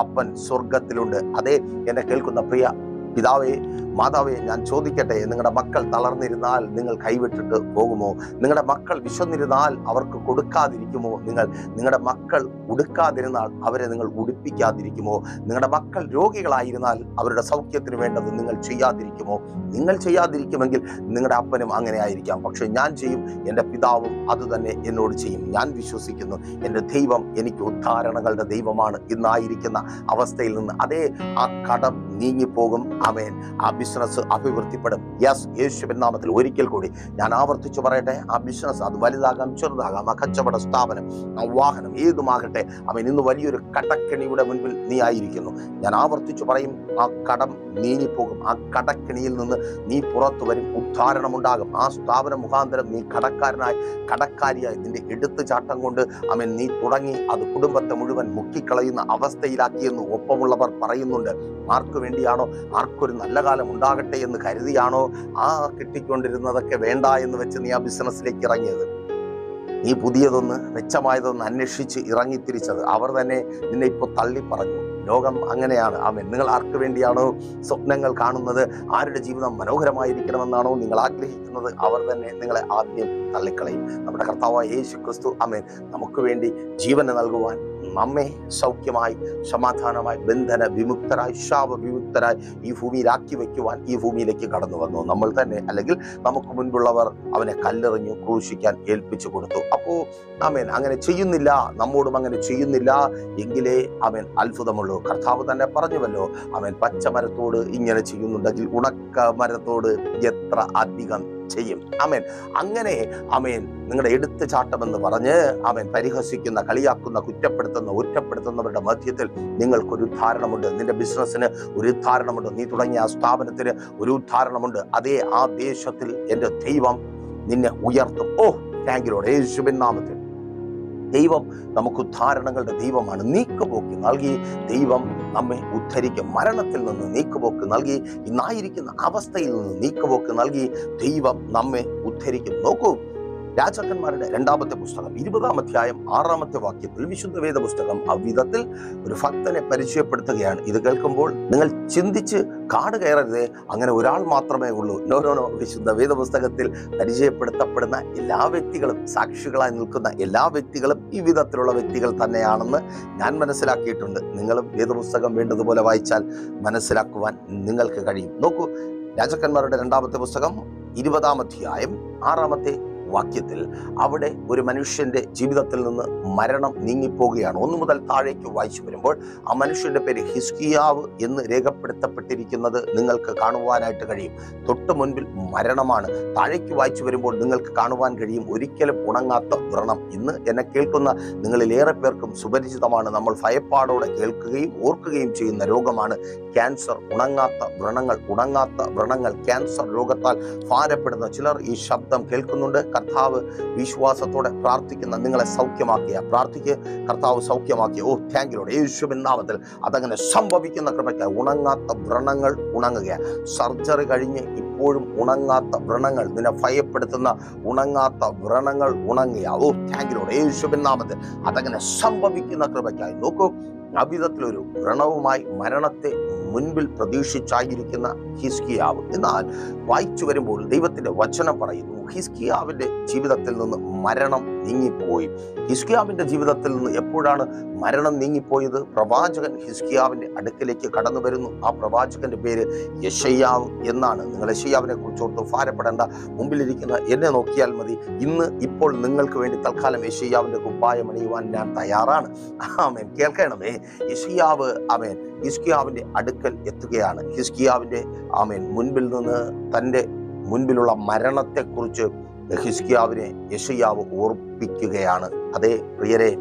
അപ്പൻ സ്വർഗത്തിലുണ്ട് അതെ എന്നെ കേൾക്കുന്ന പ്രിയ പിതാവേ മാതാവേ ഞാൻ ചോദിക്കട്ടെ നിങ്ങളുടെ മക്കൾ തളർന്നിരുന്നാൽ നിങ്ങൾ കൈവിട്ടിട്ട് പോകുമോ? നിങ്ങളുടെ മക്കൾ വിശന്നിരുന്നാൽ അവർക്ക് കൊടുക്കാതിരിക്കുമോ? നിങ്ങൾ നിങ്ങളുടെ മക്കൾ ഉടുക്കാതിരുന്നാൽ അവരെ നിങ്ങൾ ഉടുപ്പിക്കാതിരിക്കുമോ? നിങ്ങളുടെ മക്കൾ രോഗികളായിരുന്നാൽ അവരുടെ സൗഖ്യത്തിന് വേണ്ടത് നിങ്ങൾ ചെയ്യാതിരിക്കുമോ? നിങ്ങൾ ചെയ്യാതിരിക്കുമെങ്കിൽ നിങ്ങളുടെ അപ്പനും അങ്ങനെ ആയിരിക്കാം. പക്ഷെ ഞാൻ ചെയ്യും എന്റെ പിതാവും അതുതന്നെ എന്നോട് ചെയ്യും. ഞാൻ വിശ്വസിക്കുന്നു എന്റെ ദൈവം എനിക്ക് ഉദ്ധാരണകളുടെ ദൈവമാണ് ഇന്നായിരിക്കുന്ന അവസ്ഥയിൽ നിന്ന് അതേ ആ കടം നീങ്ങിപ്പോകും. അവൻ ആ ബിസിനസ് അഭിവൃദ്ധിപ്പെടും. യെസ് യേശുവിൻ നാമത്തിൽ ഒരിക്കൽ കൂടി ഞാൻ ആവർത്തിച്ചു പറയട്ടെ ആ ബിസിനസ് അത് വലുതാകാം ചെറുതാകാം ആ കച്ചവട സ്ഥാപനം ആ വാഹനം ഏതുമാകട്ടെ അവൻ ഇന്ന് വലിയൊരു കടക്കെണിയുടെ മുൻപിൽ നീ ആയിരിക്കുന്നു. ഞാൻ ആവർത്തിച്ചു പറയും ആ കടം നീങ്ങിപ്പോകും. ആ കടക്കെണിയിൽ നിന്ന് നീ പുറത്തു വരും ഉദ്ധാരണമുണ്ടാകും. ആ സ്ഥാപനം മുഖാന്തരം നീ കടക്കാരനായി കടക്കാരിയായി നിന്റെ എടുത്തു ചാട്ടം കൊണ്ട് അവൻ നീ തുടങ്ങി അത് കുടുംബത്തെ മുഴുവൻ മുക്കിക്കളയുന്ന അവസ്ഥയിലാക്കിയെന്ന് ഒപ്പമുള്ളവർ പറയുന്നുണ്ട്. ആർക്കു വേണ്ടിയാണോ? ആർക്കൊരു നല്ല കാലം ഉണ്ടാകട്ടെ എന്ന് കരുതിയാണോ ആ കിട്ടിക്കൊണ്ടിരുന്നതൊക്കെ വേണ്ട എന്ന് വെച്ച് നീ ആ ബിസിനസ്സിലേക്ക് ഇറങ്ങിയത്? നീ പുതിയതൊന്ന് മെച്ചമായതൊന്ന് അന്വേഷിച്ച് ഇറങ്ങിത്തിരിച്ചത്. അവർ തന്നെ നിന്നെ ഇപ്പോൾ തള്ളി പറഞ്ഞു ലോകം അങ്ങനെയാണ്. ആമേൻ. നിങ്ങൾ ആർക്ക് വേണ്ടിയാണോ സ്വപ്നങ്ങൾ കാണുന്നത്? ആരുടെ ജീവിതം മനോഹരമായിരിക്കണമെന്നാണോ നിങ്ങൾ ആഗ്രഹിക്കുന്നത്? അവർ തന്നെ നിങ്ങളെ ആദ്യം തള്ളിക്കളയും. നമ്മുടെ കർത്താവായ യേശു ക്രിസ്തു അമേൻ നമുക്ക് വേണ്ടി ജീവന് നൽകുവാൻ നമ്മെ സൗഖ്യമായി സമാധാനമായി ബന്ധന വിമുക്തരായി ശാപ വിമുക്തരായി ഈ ഭൂമിയിലാക്കി വയ്ക്കുവാൻ ഈ ഭൂമിയിലേക്ക് കടന്നു വന്നു. നമ്മൾ തന്നെ അല്ലെങ്കിൽ നമുക്ക് മുൻപുള്ളവർ അവനെ കല്ലെറിഞ്ഞു ക്രൂശിക്കാൻ ഏൽപ്പിച്ചു കൊടുത്തു. അപ്പോ ആമേൻ. അങ്ങനെ ചെയ്യുന്നില്ല. നമ്മോടും അങ്ങനെ ചെയ്യുന്നില്ല. എങ്കിലേ അവൻ അത്ഭുതമുള്ളൂ. കർത്താവ് തന്നെ പറഞ്ഞുവല്ലോ അവൻ പച്ചമരത്തോട് ഇങ്ങനെ ചെയ്യുന്നുണ്ടെങ്കിൽ ഉണക്ക മരത്തോട് എത്ര അധികം ചെയ്യും? അമേൻ അങ്ങനെ അമേൻ നിങ്ങളുടെ എടുത്തു ചാട്ടമെന്ന് പറഞ്ഞ് അവൻ പരിഹസിക്കുന്ന കളിയാക്കുന്ന കുറ്റപ്പെടുത്തുന്ന ഒറ്റപ്പെടുത്തുന്നവരുടെ മധ്യത്തിൽ നിങ്ങൾക്കൊരു ഉദ്ധാരണമുണ്ട് നിന്റെ ബിസിനസ്സിന് ഒരു ഉദ്ധാരണമുണ്ട് നീ തുടങ്ങിയ ആ സ്ഥാപനത്തിന് ഒരു ഉദ്ധാരണമുണ്ട് അതേ ആ ദേശത്തിൽ എന്റെ ദൈവം നിന്നെ ഉയർത്തും. ഓ താങ്കിലോട് യേശുബിൻ നാമത്തിൽ. ദൈവം നമുക്ക് ഉദ്ധാരണങ്ങളുടെ ദൈവമാണ്. നീക്കുപോക്ക് നൽകി ദൈവം നമ്മെ ഉദ്ധരിക്കും. മരണത്തിൽ നിന്ന് നീക്കുപോക്ക് നൽകി ഇന്നായിരിക്കുന്ന അവസ്ഥയിൽ നിന്ന് നീക്കുപോക്ക് നൽകി ദൈവം നമ്മെ ഉദ്ധരിക്കും. നോക്കൂ രാജാക്കന്മാരുടെ രണ്ടാമത്തെ പുസ്തകം ഇരുപതാം അധ്യായം ആറാമത്തെ വാക്യത്തിൽ വിശുദ്ധ വേദ പുസ്തകം അവിധത്തിൽ ഒരു ഭക്തനെ പരിചയപ്പെടുത്തുകയാണ്. ഇത് കേൾക്കുമ്പോൾ നിങ്ങൾ ചിന്തിച്ച് കാട് കയറരുത് അങ്ങനെ ഒരാൾ മാത്രമേ ഉള്ളൂ. നോ നോ നോ വിശുദ്ധ വേദ പുസ്തകത്തിൽ പരിചയപ്പെടുത്തപ്പെടുന്ന എല്ലാ വ്യക്തികളും സാക്ഷികളായി നിൽക്കുന്ന എല്ലാ വ്യക്തികളും ഈ വിധത്തിലുള്ള വ്യക്തികൾ തന്നെയാണെന്ന് ഞാൻ മനസ്സിലാക്കിയിട്ടുണ്ട്. നിങ്ങളും വേദപുസ്തകം വേണ്ടതുപോലെ വായിച്ചാൽ മനസ്സിലാക്കുവാൻ നിങ്ങൾക്ക് കഴിയും. നോക്കൂ രാജാക്കന്മാരുടെ രണ്ടാമത്തെ പുസ്തകം ഇരുപതാം അധ്യായം ആറാമത്തെ വാക്യത്തിൽ അവിടെ ഒരു മനുഷ്യന്റെ ജീവിതത്തിൽ നിന്ന് മരണം നീങ്ങിപ്പോവുകയാണ് ഒന്നു മുതൽ താഴേക്ക് വായിച്ചു വരുമ്പോൾ ആ മനുഷ്യന്റെ പേര് ഹിസ്കിയാവ് എന്ന് രേഖപ്പെടുത്തപ്പെട്ടിരിക്കുന്നത് നിങ്ങൾക്ക് കാണുവാനായിട്ട് കഴിയും. തൊട്ട് മുൻപിൽ മരണമാണ്. താഴേക്ക് വായിച്ചു വരുമ്പോൾ നിങ്ങൾക്ക് കാണുവാൻ കഴിയും. ഒരിക്കലും ഉണങ്ങാത്ത വ്രണം. ഇന്ന് എന്നെ കേൾക്കുന്ന നിങ്ങളിൽ ഏറെ പേർക്കും സുപരിചിതമാണ്. നമ്മൾ ഭയപ്പാടോടെ കേൾക്കുകയും ഓർക്കുകയും ചെയ്യുന്ന രോഗമാണ് ക്യാൻസർ. ഉണങ്ങാത്ത വ്രണങ്ങൾ ഉണങ്ങാത്ത വ്രണങ്ങൾ ക്യാൻസർ രോഗത്താൽ ഭാരപ്പെടുന്ന ചിലർ ഈ ശബ്ദം കേൾക്കുന്നുണ്ട് കർത്താവ് വിശ്വാസത്തോടെ പ്രാർത്ഥിക്കുന്ന നിങ്ങളെ സൗഖ്യമാക്കിയ പ്രാർത്ഥിക്ക് കർത്താവ് സൗഖ്യമാക്കിയ. ഓ താങ്ക് യു യേശുവിൻ നാമത്തിൽ അതങ്ങനെ സംഭവിക്കുന്ന കൃപയ്ക്ക് ഉണങ്ങാത്ത വ്രണങ്ങൾ ഉണങ്ങുക സർജറി കഴിഞ്ഞ് ഇപ്പോഴും ഉണങ്ങാത്ത വ്രണങ്ങൾ നിന്നെ ഭയപ്പെടുത്തുന്ന ഉണങ്ങാത്ത വ്രണങ്ങൾ ഉണങ്ങിയ ഓ താങ്ക് യു യേശുവിൻ നാമത്തിൽ അതങ്ങനെ സംഭവിക്കുന്ന കൃപയ്ക്കായി. നോക്കൂ അവിധത്തിലൊരു വ്രണവുമായി മരണത്തെ മുൻപിൽ പ്രതീക്ഷിച്ചായിരിക്കുന്ന ഹിസ്കിയാവ്. എന്നാൽ വായിച്ചു വരുമ്പോൾ ദൈവത്തിന്റെ വചനം പറയുന്നു ഹിസ്കിയാവിന്റെ ജീവിതത്തിൽ നിന്ന് മരണം നീങ്ങിപ്പോയി. ഹിസ്കിയാവിന്റെ ജീവിതത്തിൽ നിന്ന് എപ്പോഴാണ് മരണം നീങ്ങിപ്പോയത്? പ്രവാചകൻ ഹിസ്കിയാവിന്റെ അടുക്കിലേക്ക് കടന്നു വരുന്നു. ആ പ്രവാചകന്റെ പേര് യശയ്യാവ് എന്നാണ്. നിങ്ങൾ യശയ്യാവിനെ കുറിച്ച് ഓർത്ത് ഭാരപ്പെടേണ്ട. മുമ്പിലിരിക്കുന്ന എന്നെ നോക്കിയാൽ മതി. ഇന്ന് ഇപ്പോൾ നിങ്ങൾക്ക് വേണ്ടി തൽക്കാലം യശയ്യാവിന്റെ കുപ്പായം അണിയുവാൻ ഞാൻ തയ്യാറാണ്. ആമേൻ. കേൾക്കണമേ. യശയ്യാവ് ആമേൻ. ഹിസ്കിയാവിന്റെ അടുക്കൽ എത്തുകയാണ്. ഹിസ്കിയാവിന്റെ ആമേൻ മുൻപിൽ നിന്ന് തന്റെ മുൻപിലുള്ള മരണത്തെക്കുറിച്ച് ഹിസ്കിയാവിനെ യശയ്യാവ് ഓർപ്പിക്കുകയാണ്. അതേ പ്രിയരെ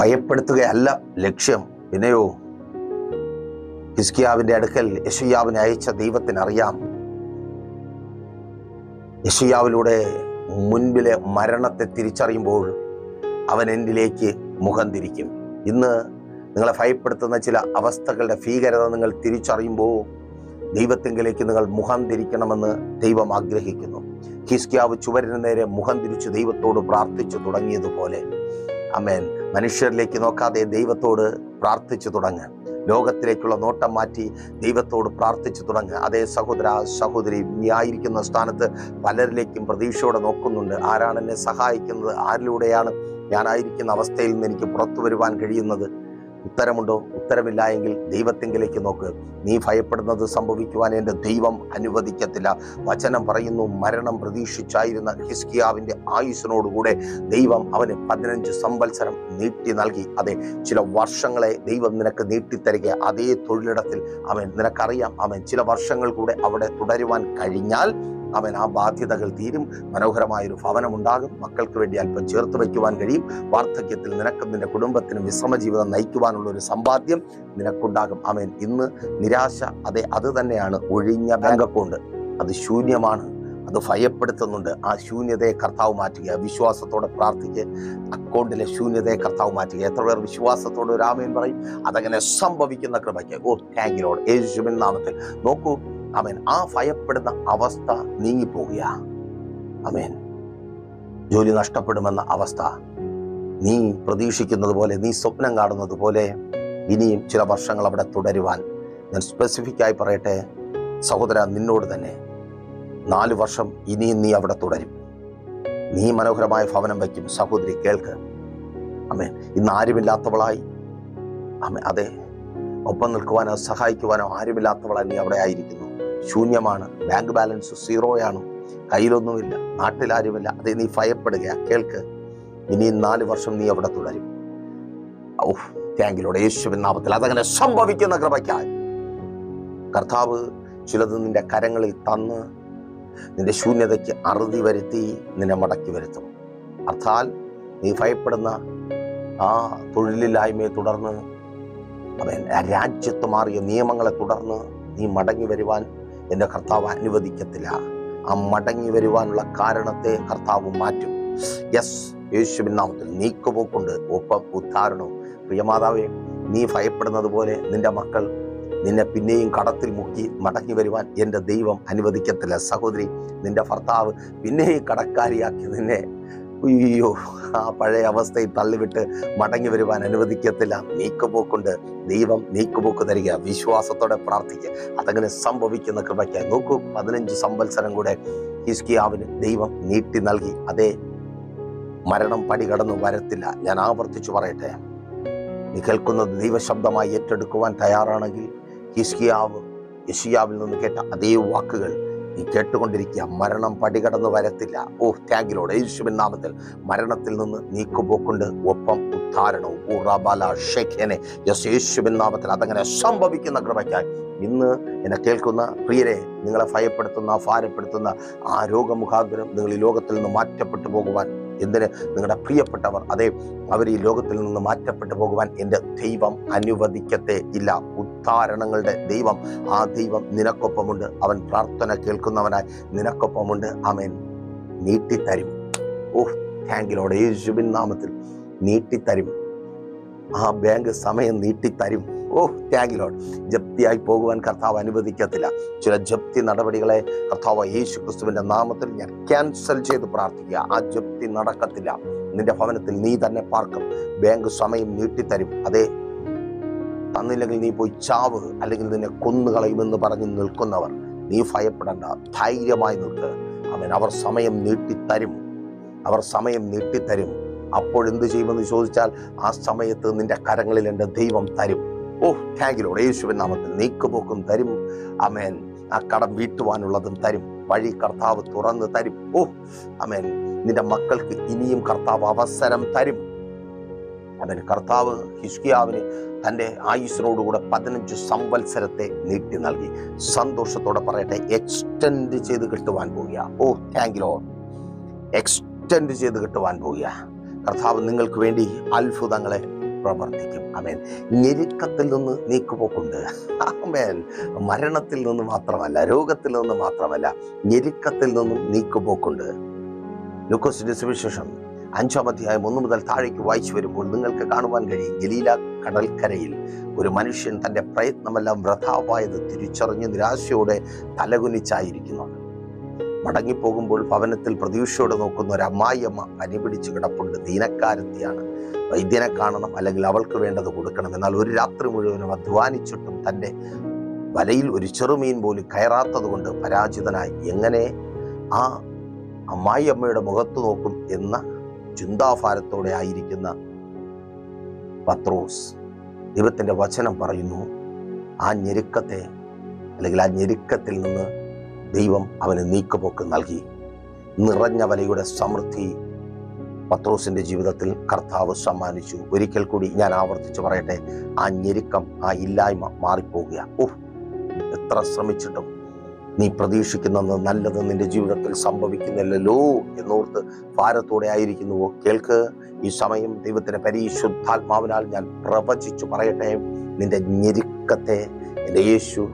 ഭയപ്പെടുത്തുകയല്ല ലക്ഷ്യം. പിന്നെയോ ഹിസ്കിയാവിന്റെ അടുക്കൽ യശയ്യാവിനെ അയച്ച ദൈവത്തിനറിയാം. യശയ്യാവിലൂടെ മുൻപിലെ മരണത്തെ തിരിച്ചറിയുമ്പോൾ അവൻ എന്നിലേക്ക് മുഖം തിരിക്കും. ഇന്ന് നിങ്ങളെ ഭയപ്പെടുത്തുന്ന ചില അവസ്ഥകളുടെ ഭീകരത നിങ്ങൾ തിരിച്ചറിയുമ്പോൾ ദൈവത്തെങ്കിലേക്ക് നിങ്ങൾ മുഖം തിരിക്കണമെന്ന് ദൈവം ആഗ്രഹിക്കുന്നു. ഹിസ്കിയാവ് ചുവരിന് നേരെ മുഖം തിരിച്ച് ദൈവത്തോട് പ്രാർത്ഥിച്ചു തുടങ്ങിയതുപോലെ. അമേൻ മനുഷ്യരിലേക്ക് നോക്കാതെ ദൈവത്തോട് പ്രാർത്ഥിച്ചു തുടങ്ങുക ലോകത്തിലേക്കുള്ള നോട്ടം മാറ്റി ദൈവത്തോട് പ്രാർത്ഥിച്ചു തുടങ്ങുക അതേ സഹോദര സഹോദരി നീ ആയിരിക്കുന്ന സ്ഥാനത്ത് പലരിലേക്കും പ്രതീക്ഷയോടെ നോക്കുന്നുണ്ട്. ആരാണ് എന്നെ സഹായിക്കുന്നത്? ആരിലൂടെയാണ് ഞാനായിരിക്കുന്ന അവസ്ഥയിൽ നിന്ന് എനിക്ക് പുറത്തു വരുവാൻ കഴിയുന്നത്? ഉത്തരമുണ്ടോ? ഉത്തരമില്ല എങ്കിൽ ദൈവത്തെങ്കിലേക്ക് നോക്ക്. നീ ഭയപ്പെടുന്നത് സംഭവിക്കുവാൻ എന്റെ ദൈവം അനുവദിക്കത്തില്ല. വചനം പറയുന്നു മരണം പ്രതീക്ഷിച്ചായിരുന്ന ഹിസ്കിയാവിന്റെ ആയുസിനോടുകൂടെ ദൈവം അവന് പതിനഞ്ച് സംവത്സരം നീട്ടി നൽകി. അതെ ചില വർഷങ്ങളെ ദൈവം നിനക്ക് നീട്ടിത്തരിക അതേ തൊഴിലിടത്തിൽ അവൻ നിനക്കറിയാം. അവൻ ചില വർഷങ്ങൾ കൂടെ അവിടെ തുടരുവാൻ കഴിഞ്ഞാൽ അവൻ ആ ബാധ്യതകൾ തീരും. മനോഹരമായൊരു ഭവനം ഉണ്ടാകും മക്കൾക്ക് വേണ്ടി അല്പം ചേർത്ത് വയ്ക്കുവാൻ കഴിയും. വാർദ്ധക്യത്തിൽ നിനക്കും നിന്റെ കുടുംബത്തിനും വിശ്രമ ജീവിതം നയിക്കുവാനുള്ള ഒരു സമ്പാദ്യം നിനക്കുണ്ടാകും. അവൻ ഇന്ന് നിരാശ അതെ അത് തന്നെയാണ് ഒഴിഞ്ഞ ബാങ്ക് അക്കൗണ്ട് അത് ശൂന്യമാണ്. അത് ഭയപ്പെടുത്തുന്നുണ്ട്. ആ ശൂന്യതയെ കർത്താവ് മാറ്റുക. വിശ്വാസത്തോടെ പ്രാർത്ഥിക്കുക അക്കൗണ്ടിലെ ശൂന്യതയെ കർത്താവ് മാറ്റുക. എത്ര പേർ വിശ്വാസത്തോടെ ഒരു ആമേൻ പറയും? അതങ്ങനെ സംഭവിക്കുന്ന കൃപയ്ക്ക്. ഓ താങ്ക് യു ലോഡ് യേശുവിൻ നാമത്തിൽ. നോക്കൂ അവൻ ആ ഭയപ്പെടുന്ന അവസ്ഥ നീങ്ങിപ്പോകുക. അമേൻ ജോലി നഷ്ടപ്പെടുമെന്ന അവസ്ഥ നീ പ്രതീക്ഷിക്കുന്നത് പോലെ നീ സ്വപ്നം കാണുന്നത് പോലെ ഇനിയും ചില വർഷങ്ങൾ അവിടെ തുടരുവാൻ ഞാൻ സ്പെസിഫിക്കായി പറയട്ടെ സഹോദര നിന്നോട് തന്നെ നാല് വർഷം ഇനിയും നീ അവിടെ തുടരും. നീ മനോഹരമായ ഭവനം വയ്ക്കും. സഹോദരി കേൾക്ക്. അമേൻ ഇന്ന് ആരുമില്ലാത്തവളായി. അതെ. ഒപ്പം നിൽക്കുവാനോ സഹായിക്കുവാനോ ആരുമില്ലാത്തവളായി നീ അവിടെ ആയിരിക്കുന്നു. ശൂന്യമാണ്. ബാങ്ക് ബാലൻസ് സീറോയാണ്? കയ്യിലൊന്നുമില്ല. നാട്ടിലാരുമില്ല. അതേ നീ ഭയപ്പെടുക കേൾക്ക്. ഇനി നാല് വർഷം നീ അവിടെ തുടരും. ഓ താങ്കിലൂടെ യേശുവിൻ നാമത്തിൽ അതങ്ങനെ സംഭവിക്കുന്ന കൃപയ്ക്കായി. കർത്താവ് ചിലത് നിന്റെ കരങ്ങളിൽ തന്ന് നിന്റെ ശൂന്യതയ്ക്ക് അറുതി വരുത്തി നിന്നെ മടക്കി വരുത്തും. അർത്ഥാൽ നീ ഭയപ്പെടുന്ന ആ തൊഴിലില്ലായ്മയെ തുടർന്ന് അവൻ രാജ്യത്ത് മാറിയ നിയമങ്ങളെ തുടർന്ന് നീ മടങ്ങി വരുവാൻ എന്റെ കർത്താവ് അനുവദിക്കത്തില്ല. ആ മടങ്ങി വരുവാനുള്ള കാരണത്തെ കർത്താവ് മാറ്റും. യെസ് യേശുവിൻ നാമത്തിൽ നീക്കുപോക്കുണ്ട്. ഒപ്പം ഉദ്ധാരണവും. പ്രിയമാതാവേ നീ ഭയപ്പെടുന്നത് പോലെ നിന്റെ മക്കൾ നിന്നെ പിന്നെയും കടത്തിൽ മുക്കി മടങ്ങി വരുവാൻ എന്റെ ദൈവം അനുവദിക്കത്തില്ല. സഹോദരി നിന്റെ ഭർത്താവ് പിന്നെയും കടക്കാരിയാക്കി നിന്നെ അയ്യോ ആ പഴയ അവസ്ഥയിൽ തള്ളിവിട്ട് മടങ്ങി വരുവാൻ അനുവദിക്കത്തില്ല. നീക്കുപോക്കുണ്ട്. ദൈവം നീക്കുപോക്ക് തരിക. വിശ്വാസത്തോടെ പ്രാർത്ഥിക്കുക. അതങ്ങനെ സംഭവിക്കുന്ന കൃപയ്ക്ക് നോക്കൂ പതിനഞ്ച് സംവത്സരം കൂടെ ഹിസ്കിയാവിന് ദൈവം നീട്ടി നൽകി. അതേ മരണം പടി കടന്നു വരത്തില്ല. ഞാൻ ആവർത്തിച്ചു പറയട്ടെ. നീ കേൾക്കുന്നത് ദൈവശബ്ദമായി ഏറ്റെടുക്കുവാൻ തയ്യാറാണെങ്കിൽ ഹിസ്കിയാവ് യഷിയാവിൽ നിന്ന് കേട്ട അതേ വാക്കുകൾ നീ കേട്ടുകൊണ്ടിരിക്കുക. മരണം പടികടന്ന് വരത്തില്ല. ഓ താങ്കിലോട് യേശുവിൻ നാമത്തിൽ മരണത്തിൽ നിന്ന് നീക്കുപോക്കുണ്ട്. ഒപ്പം ഉദ്ധാരണവും. ഓ റബാല ഷെഖ്യനെ യെസ് യേശുവിൻ നാമത്തിൽ അതങ്ങനെ സംഭവിക്കുന്ന കൃപയ്ക്കായി. ഇന്ന് എന്നെ കേൾക്കുന്ന പ്രിയരെ നിങ്ങളെ ഭയപ്പെടുത്തുന്ന ഭാരപ്പെടുത്തുന്ന ആ രോഗമുഖാന്തരം നിങ്ങൾ ഈ ലോകത്തിൽ നിന്ന് മാറ്റപ്പെട്ടു പോകുവാൻ എന്തിന്? നിങ്ങളുടെ പ്രിയപ്പെട്ടവർ അതെ അവർ ഈ ലോകത്തിൽ നിന്ന് മാറ്റപ്പെട്ടു പോകുവാൻ എന്റെ ദൈവം അനുവദിക്കത്തെ ഇല്ല. ഉദ്ധാരണങ്ങളുടെ ദൈവം ആ ദൈവം നിനക്കൊപ്പമുണ്ട്. അവൻ പ്രാർത്ഥന കേൾക്കുന്നവനായി നിനക്കൊപ്പമുണ്ട്. അവൻ നീട്ടിത്തരും. ഓ ലോഡ് യേശുബിൻ നാമത്തിൽ നീട്ടിത്തരും. ആ ബാങ്ക് സമയം നീട്ടിത്തരും. ഓ ലോഡ് ജപ്തിയായി പോകുവാൻ കർത്താവ് അനുവദിക്കത്തില്ല. ചില ജപ്തി നടപടികളെ കർത്താവ് യേശു ക്രിസ്തുവിന്റെ നാമത്തിൽ ഞാൻ ക്യാൻസൽ ചെയ്ത് പ്രാർത്ഥിക്കുക. ആ ജപ്തി നടക്കത്തില്ല. നിന്റെ ഭവനത്തിൽ നീ തന്നെ പാർക്കും. ബാങ്ക് സമയം നീട്ടിത്തരും. അതെ തന്നില്ലെങ്കിൽ നീ പോയി ചാവ് അല്ലെങ്കിൽ നിന്നെ കൊന്നുകളയുമെന്ന് പറഞ്ഞ് നിൽക്കുന്നവർ നീ ഭയപ്പെടണ്ട. ധൈര്യമായി നിൽക്ക്. അവൻ അവർ സമയം നീട്ടിത്തരും. അവർ സമയം നീട്ടിത്തരും. അപ്പോഴെന്ത് ചെയ്യുമെന്ന് ചോദിച്ചാൽ ആ സമയത്ത് നിന്റെ കരങ്ങളിൽ എന്റെ ദൈവം തരും. ഓ താങ്കിലോട് യേശുവിൻ നാമത്തിൽ നീക്കുപോക്കും തരും. അമേൻ ആ കടം വീട്ടുവാനുള്ളതും തരും. വഴി കർത്താവ് തുറന്ന് തരും. ഓ അമേൻ നിന്റെ മക്കൾക്ക് ഇനിയും കർത്താവ് അവസരം തരും. അവൻ കർത്താവ് ഹിസ്കിയാവിന് തന്റെ ആയുസിനോടുകൂടെ പതിനഞ്ച് സംവത്സരത്തെ നീട്ടി നൽകി. സന്തോഷത്തോടെ പറയട്ടെ എക്സ്റ്റെൻഡ് ചെയ്ത് കിട്ടുവാൻ പോവുക ഓ താങ്ക് യു എക്സ്റ്റെൻഡ് ചെയ്ത് കിട്ടുവാൻ പോവുക കർത്താവ് നിങ്ങൾക്ക് വേണ്ടി അത്ഭുതങ്ങളെ പ്രവർത്തിക്കും. അമേൻ ഞെരുക്കത്തിൽ നിന്ന് നീക്കുപോക്കുണ്ട്. അമേൻ മരണത്തിൽ നിന്ന് മാത്രമല്ല രോഗത്തിൽ നിന്ന് മാത്രമല്ല ഞെരുക്കത്തിൽ നിന്നും നീക്കുപോക്കുണ്ട്. ലുക്കോസിന്റെ സുവിശേഷം അഞ്ചാം അധ്യായം ഒന്ന് മുതൽ താഴേക്ക് വായിച്ചു വരുമ്പോൾ നിങ്ങൾക്ക് കാണുവാൻ കഴിയും. ഗലീല കടൽക്കരയിൽ ഒരു മനുഷ്യൻ തന്റെ പ്രയത്നമെല്ലാം വൃഥാവായത് തിരിച്ചറിഞ്ഞ് നിരാശയോടെ തലകുനിച്ചായിരിക്കുന്നത് മടങ്ങിപ്പോകുമ്പോൾ ഭവനത്തിൽ പ്രതീക്ഷയോടെ നോക്കുന്ന ഒരു അമ്മായിയമ്മ പനി പിടിച്ച് കിടപ്പുണ്ട്. ദീനക്കാരത്തിയാണ്. വൈദ്യനെ കാണണം അല്ലെങ്കിൽ അവൾക്ക് വേണ്ടത് കൊടുക്കണം. എന്നാൽ ഒരു രാത്രി മുഴുവനും അധ്വാനിച്ചിട്ടും തന്റെ വലയിൽ ഒരു ചെറുമീൻ പോലും കയറാത്തത് കൊണ്ട് പരാജിതനായി. എങ്ങനെ ആ അമ്മായിയമ്മയുടെ മുഖത്ത് നോക്കും എന്ന ചിന്താഭാരത്തോടെ ആയിരിക്കുന്ന പത്രോസ് ദൈവത്തിന്റെ വചനം പറയുന്നു ആ ഞെരുക്കത്തെ അല്ലെങ്കിൽ ആ ഞെരുക്കത്തിൽ നിന്ന് ദൈവം അവന് നീക്കുപോക്ക് നൽകി. നിറഞ്ഞ വലയുടെ സമൃദ്ധി പത്രോസിന്റെ ജീവിതത്തിൽ കർത്താവ് സമ്മാനിച്ചു. ഒരിക്കൽ കൂടി ഞാൻ ആവർത്തിച്ച് പറയട്ടെ ആ ഞെരുക്കം ആ ഇല്ലായ്മ മാറിപ്പോകുക. ഓഹ് എത്ര ശ്രമിച്ചിട്ടും നീ പ്രതീക്ഷിക്കുന്നത് നല്ലത് നിന്റെ ജീവിതത്തിൽ സംഭവിക്കുന്നില്ലല്ലോ എന്നോർത്ത് ഭാരത്തോടെ ആയിരിക്കുന്നുവോ? കേൾക്ക് ഈ സമയം ദൈവത്തിന്റെ പരിശുദ്ധാത്മാവിനാൽ ഞാൻ പ്രവചിച്ചു പറയട്ടെ. നിന്റെ ഞെരുക്കത്തെ എന്റെ യേശു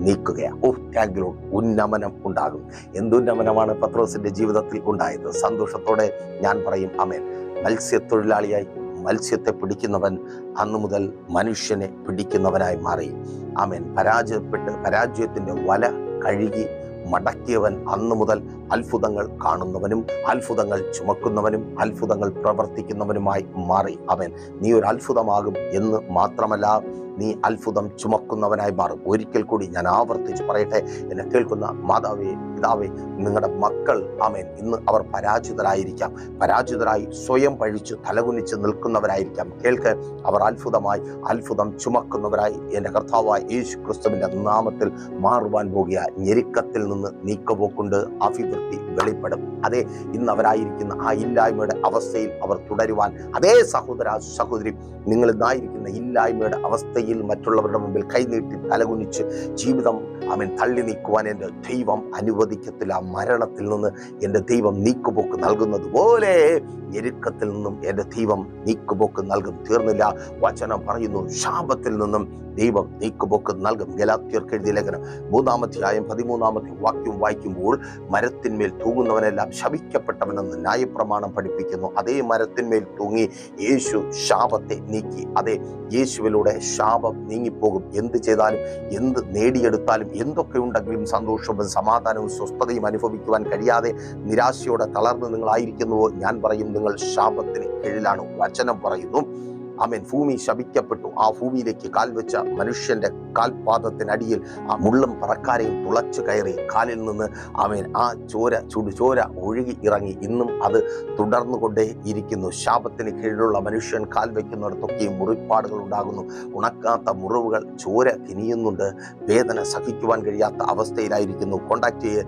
നീക്കുകയാ ഓ താങ്കിലോ ഉന്നമനം ഉണ്ടാകും. എന്തുന്നമനമാണ് പത്രോസിന്റെ ജീവിതത്തിൽ ഉണ്ടായത്? സന്തോഷത്തോടെ ഞാൻ പറയും അമേൻ മത്സ്യത്തൊഴിലാളിയായി മത്സ്യത്തെ പിടിക്കുന്നവൻ അന്നു മുതൽ മനുഷ്യനെ പിടിക്കുന്നവനായി മാറി. ആമേൻ. പരാജയപ്പെട്ട് പരാജയത്തിന്റെ വല കഴുകി മടക്കിയവൻ അന്നു മുതൽ അത്ഭുതങ്ങൾ കാണുന്നവനും അത്ഭുതങ്ങൾ ചുമക്കുന്നവനും അത്ഭുതങ്ങൾ പ്രവർത്തിക്കുന്നവനുമായി മാറി. അവൻ നീ ഒരു അത്ഭുതമാകും എന്ന് മാത്രമല്ല നീ അത്ഭുതം ചുമക്കുന്നവനായി മാറും. ഒരിക്കൽ കൂടി ഞാൻ ആവർത്തിച്ച് പറയട്ടെ എന്നെ കേൾക്കുന്ന മാതാവേ പിതാവേ നിങ്ങളുടെ മക്കൾ ആമേൻ. ഇന്ന് അവർ പരാജിതരായിരിക്കാം. പരാജിതരായി സ്വയം പഴിച്ചു തലകുനിച്ച് നിൽക്കുന്നവരായിരിക്കാം. കേൾക്ക് അവർ അത്ഭുതമായി അത്ഭുതം ചുമക്കുന്നവരായി എന്റെ കർത്താവായ യേശു ക്രിസ്തുവിന്റെ നാമത്തിൽ മാറുവാൻ പോകുക. ഞെരുക്കത്തിൽ നിന്ന് നീക്കപോക്കുണ്ട് അഭിവൃദ്ധി വെളിപ്പെടും. അതെ ഇന്ന് അവരായിരിക്കുന്ന ആ ഇല്ലായ്മയുടെ അവസ്ഥയിൽ അവർ തുടരുവാൻ. അതേ സഹോദര സഹോദരി നിങ്ങൾ ഇന്നായിരിക്കുന്ന ഇല്ലായ്മയുടെ അവസ്ഥയിൽ മറ്റുള്ളവരുടെ മുമ്പിൽ കൈനീട്ടി തലകുനിച്ച് ജീവിതം അവൻ തള്ളി നീക്കുവാൻ എന്റെ ദൈവം അനുവദിക്കത്തില്ല. മരണത്തിൽ നിന്ന് എന്റെ ദൈവം നീക്കുപോക്ക് നൽകുന്നത് പോലെ ഞെരുക്കത്തിൽ നിന്നും എന്റെ ദൈവം നീക്കുപോക്ക് നൽകും. തീർന്നില്ല. വചനം പറയുന്നു ശാപത്തിൽ നിന്നും ദൈവം നീക്കുപോക്ക് നൽകും. ഗലാത്യർക്ക് എഴുതിയ ലേഖനം. മൂന്നാമധ്യായം പതിമൂന്നാമത്തെ വാക്യം വായിക്കുമ്പോൾ മരത്തിന്മേൽ തൂങ്ങുന്നവനെല്ലാം ശപിക്കപ്പെട്ടവനെന്ന് ന്യായപ്രമാണം പഠിപ്പിക്കുന്നു. അതേ മരത്തിന്മേൽ തൂങ്ങി യേശു ശാപത്തെ നീക്കി. അതെ യേശുവിലൂടെ ശാപം നീങ്ങിപ്പോകും. എന്ത് ചെയ്താലും എന്ത് നേടിയെടുത്താലും എന്തൊക്കെ ഉണ്ടെങ്കിലും സന്തോഷവും സമാധാനവും സ്വസ്ഥതയും അനുഭവിക്കുവാൻ കഴിയാതെ നിരാശയോടെ തളർന്ന് നിങ്ങളായിരിക്കുന്നുവോ? ഞാൻ പറയും നിങ്ങൾ ശാപത്തിന് കീഴിലാണ്. വചനം പറയുന്നു. ആമേൻ. ഭൂമി ശപിക്കപ്പെട്ടു. ആ ഭൂമിയിലേക്ക് കാൽ വെച്ച മനുഷ്യന്റെ കാൽപാദത്തിനടിയിൽ ആ മുള്ളും പറക്കാരെയും തുളച്ചു കയറി കാലിൽ നിന്ന് ആമേൻ ആ ചോര ചുടു ചോര ഒഴുകി ഇറങ്ങി. ഇന്നും അത് തുടർന്നുകൊണ്ടേ ഇരിക്കുന്നു. ശാപത്തിന് കീഴിലുള്ള മനുഷ്യൻ കാൽ വയ്ക്കുന്നിടത്തൊക്കെയും മുറിപ്പാടുകൾ ഉണ്ടാകുന്നു. ഉണക്കാത്ത മുറിവുകൾ ചോര തിനിയുന്നുണ്ട്. വേദന സഹിക്കുവാൻ കഴിയാത്ത അവസ്ഥയിലായിരിക്കുന്നു. കോണ്ടാക്ട് ചെയ്ത്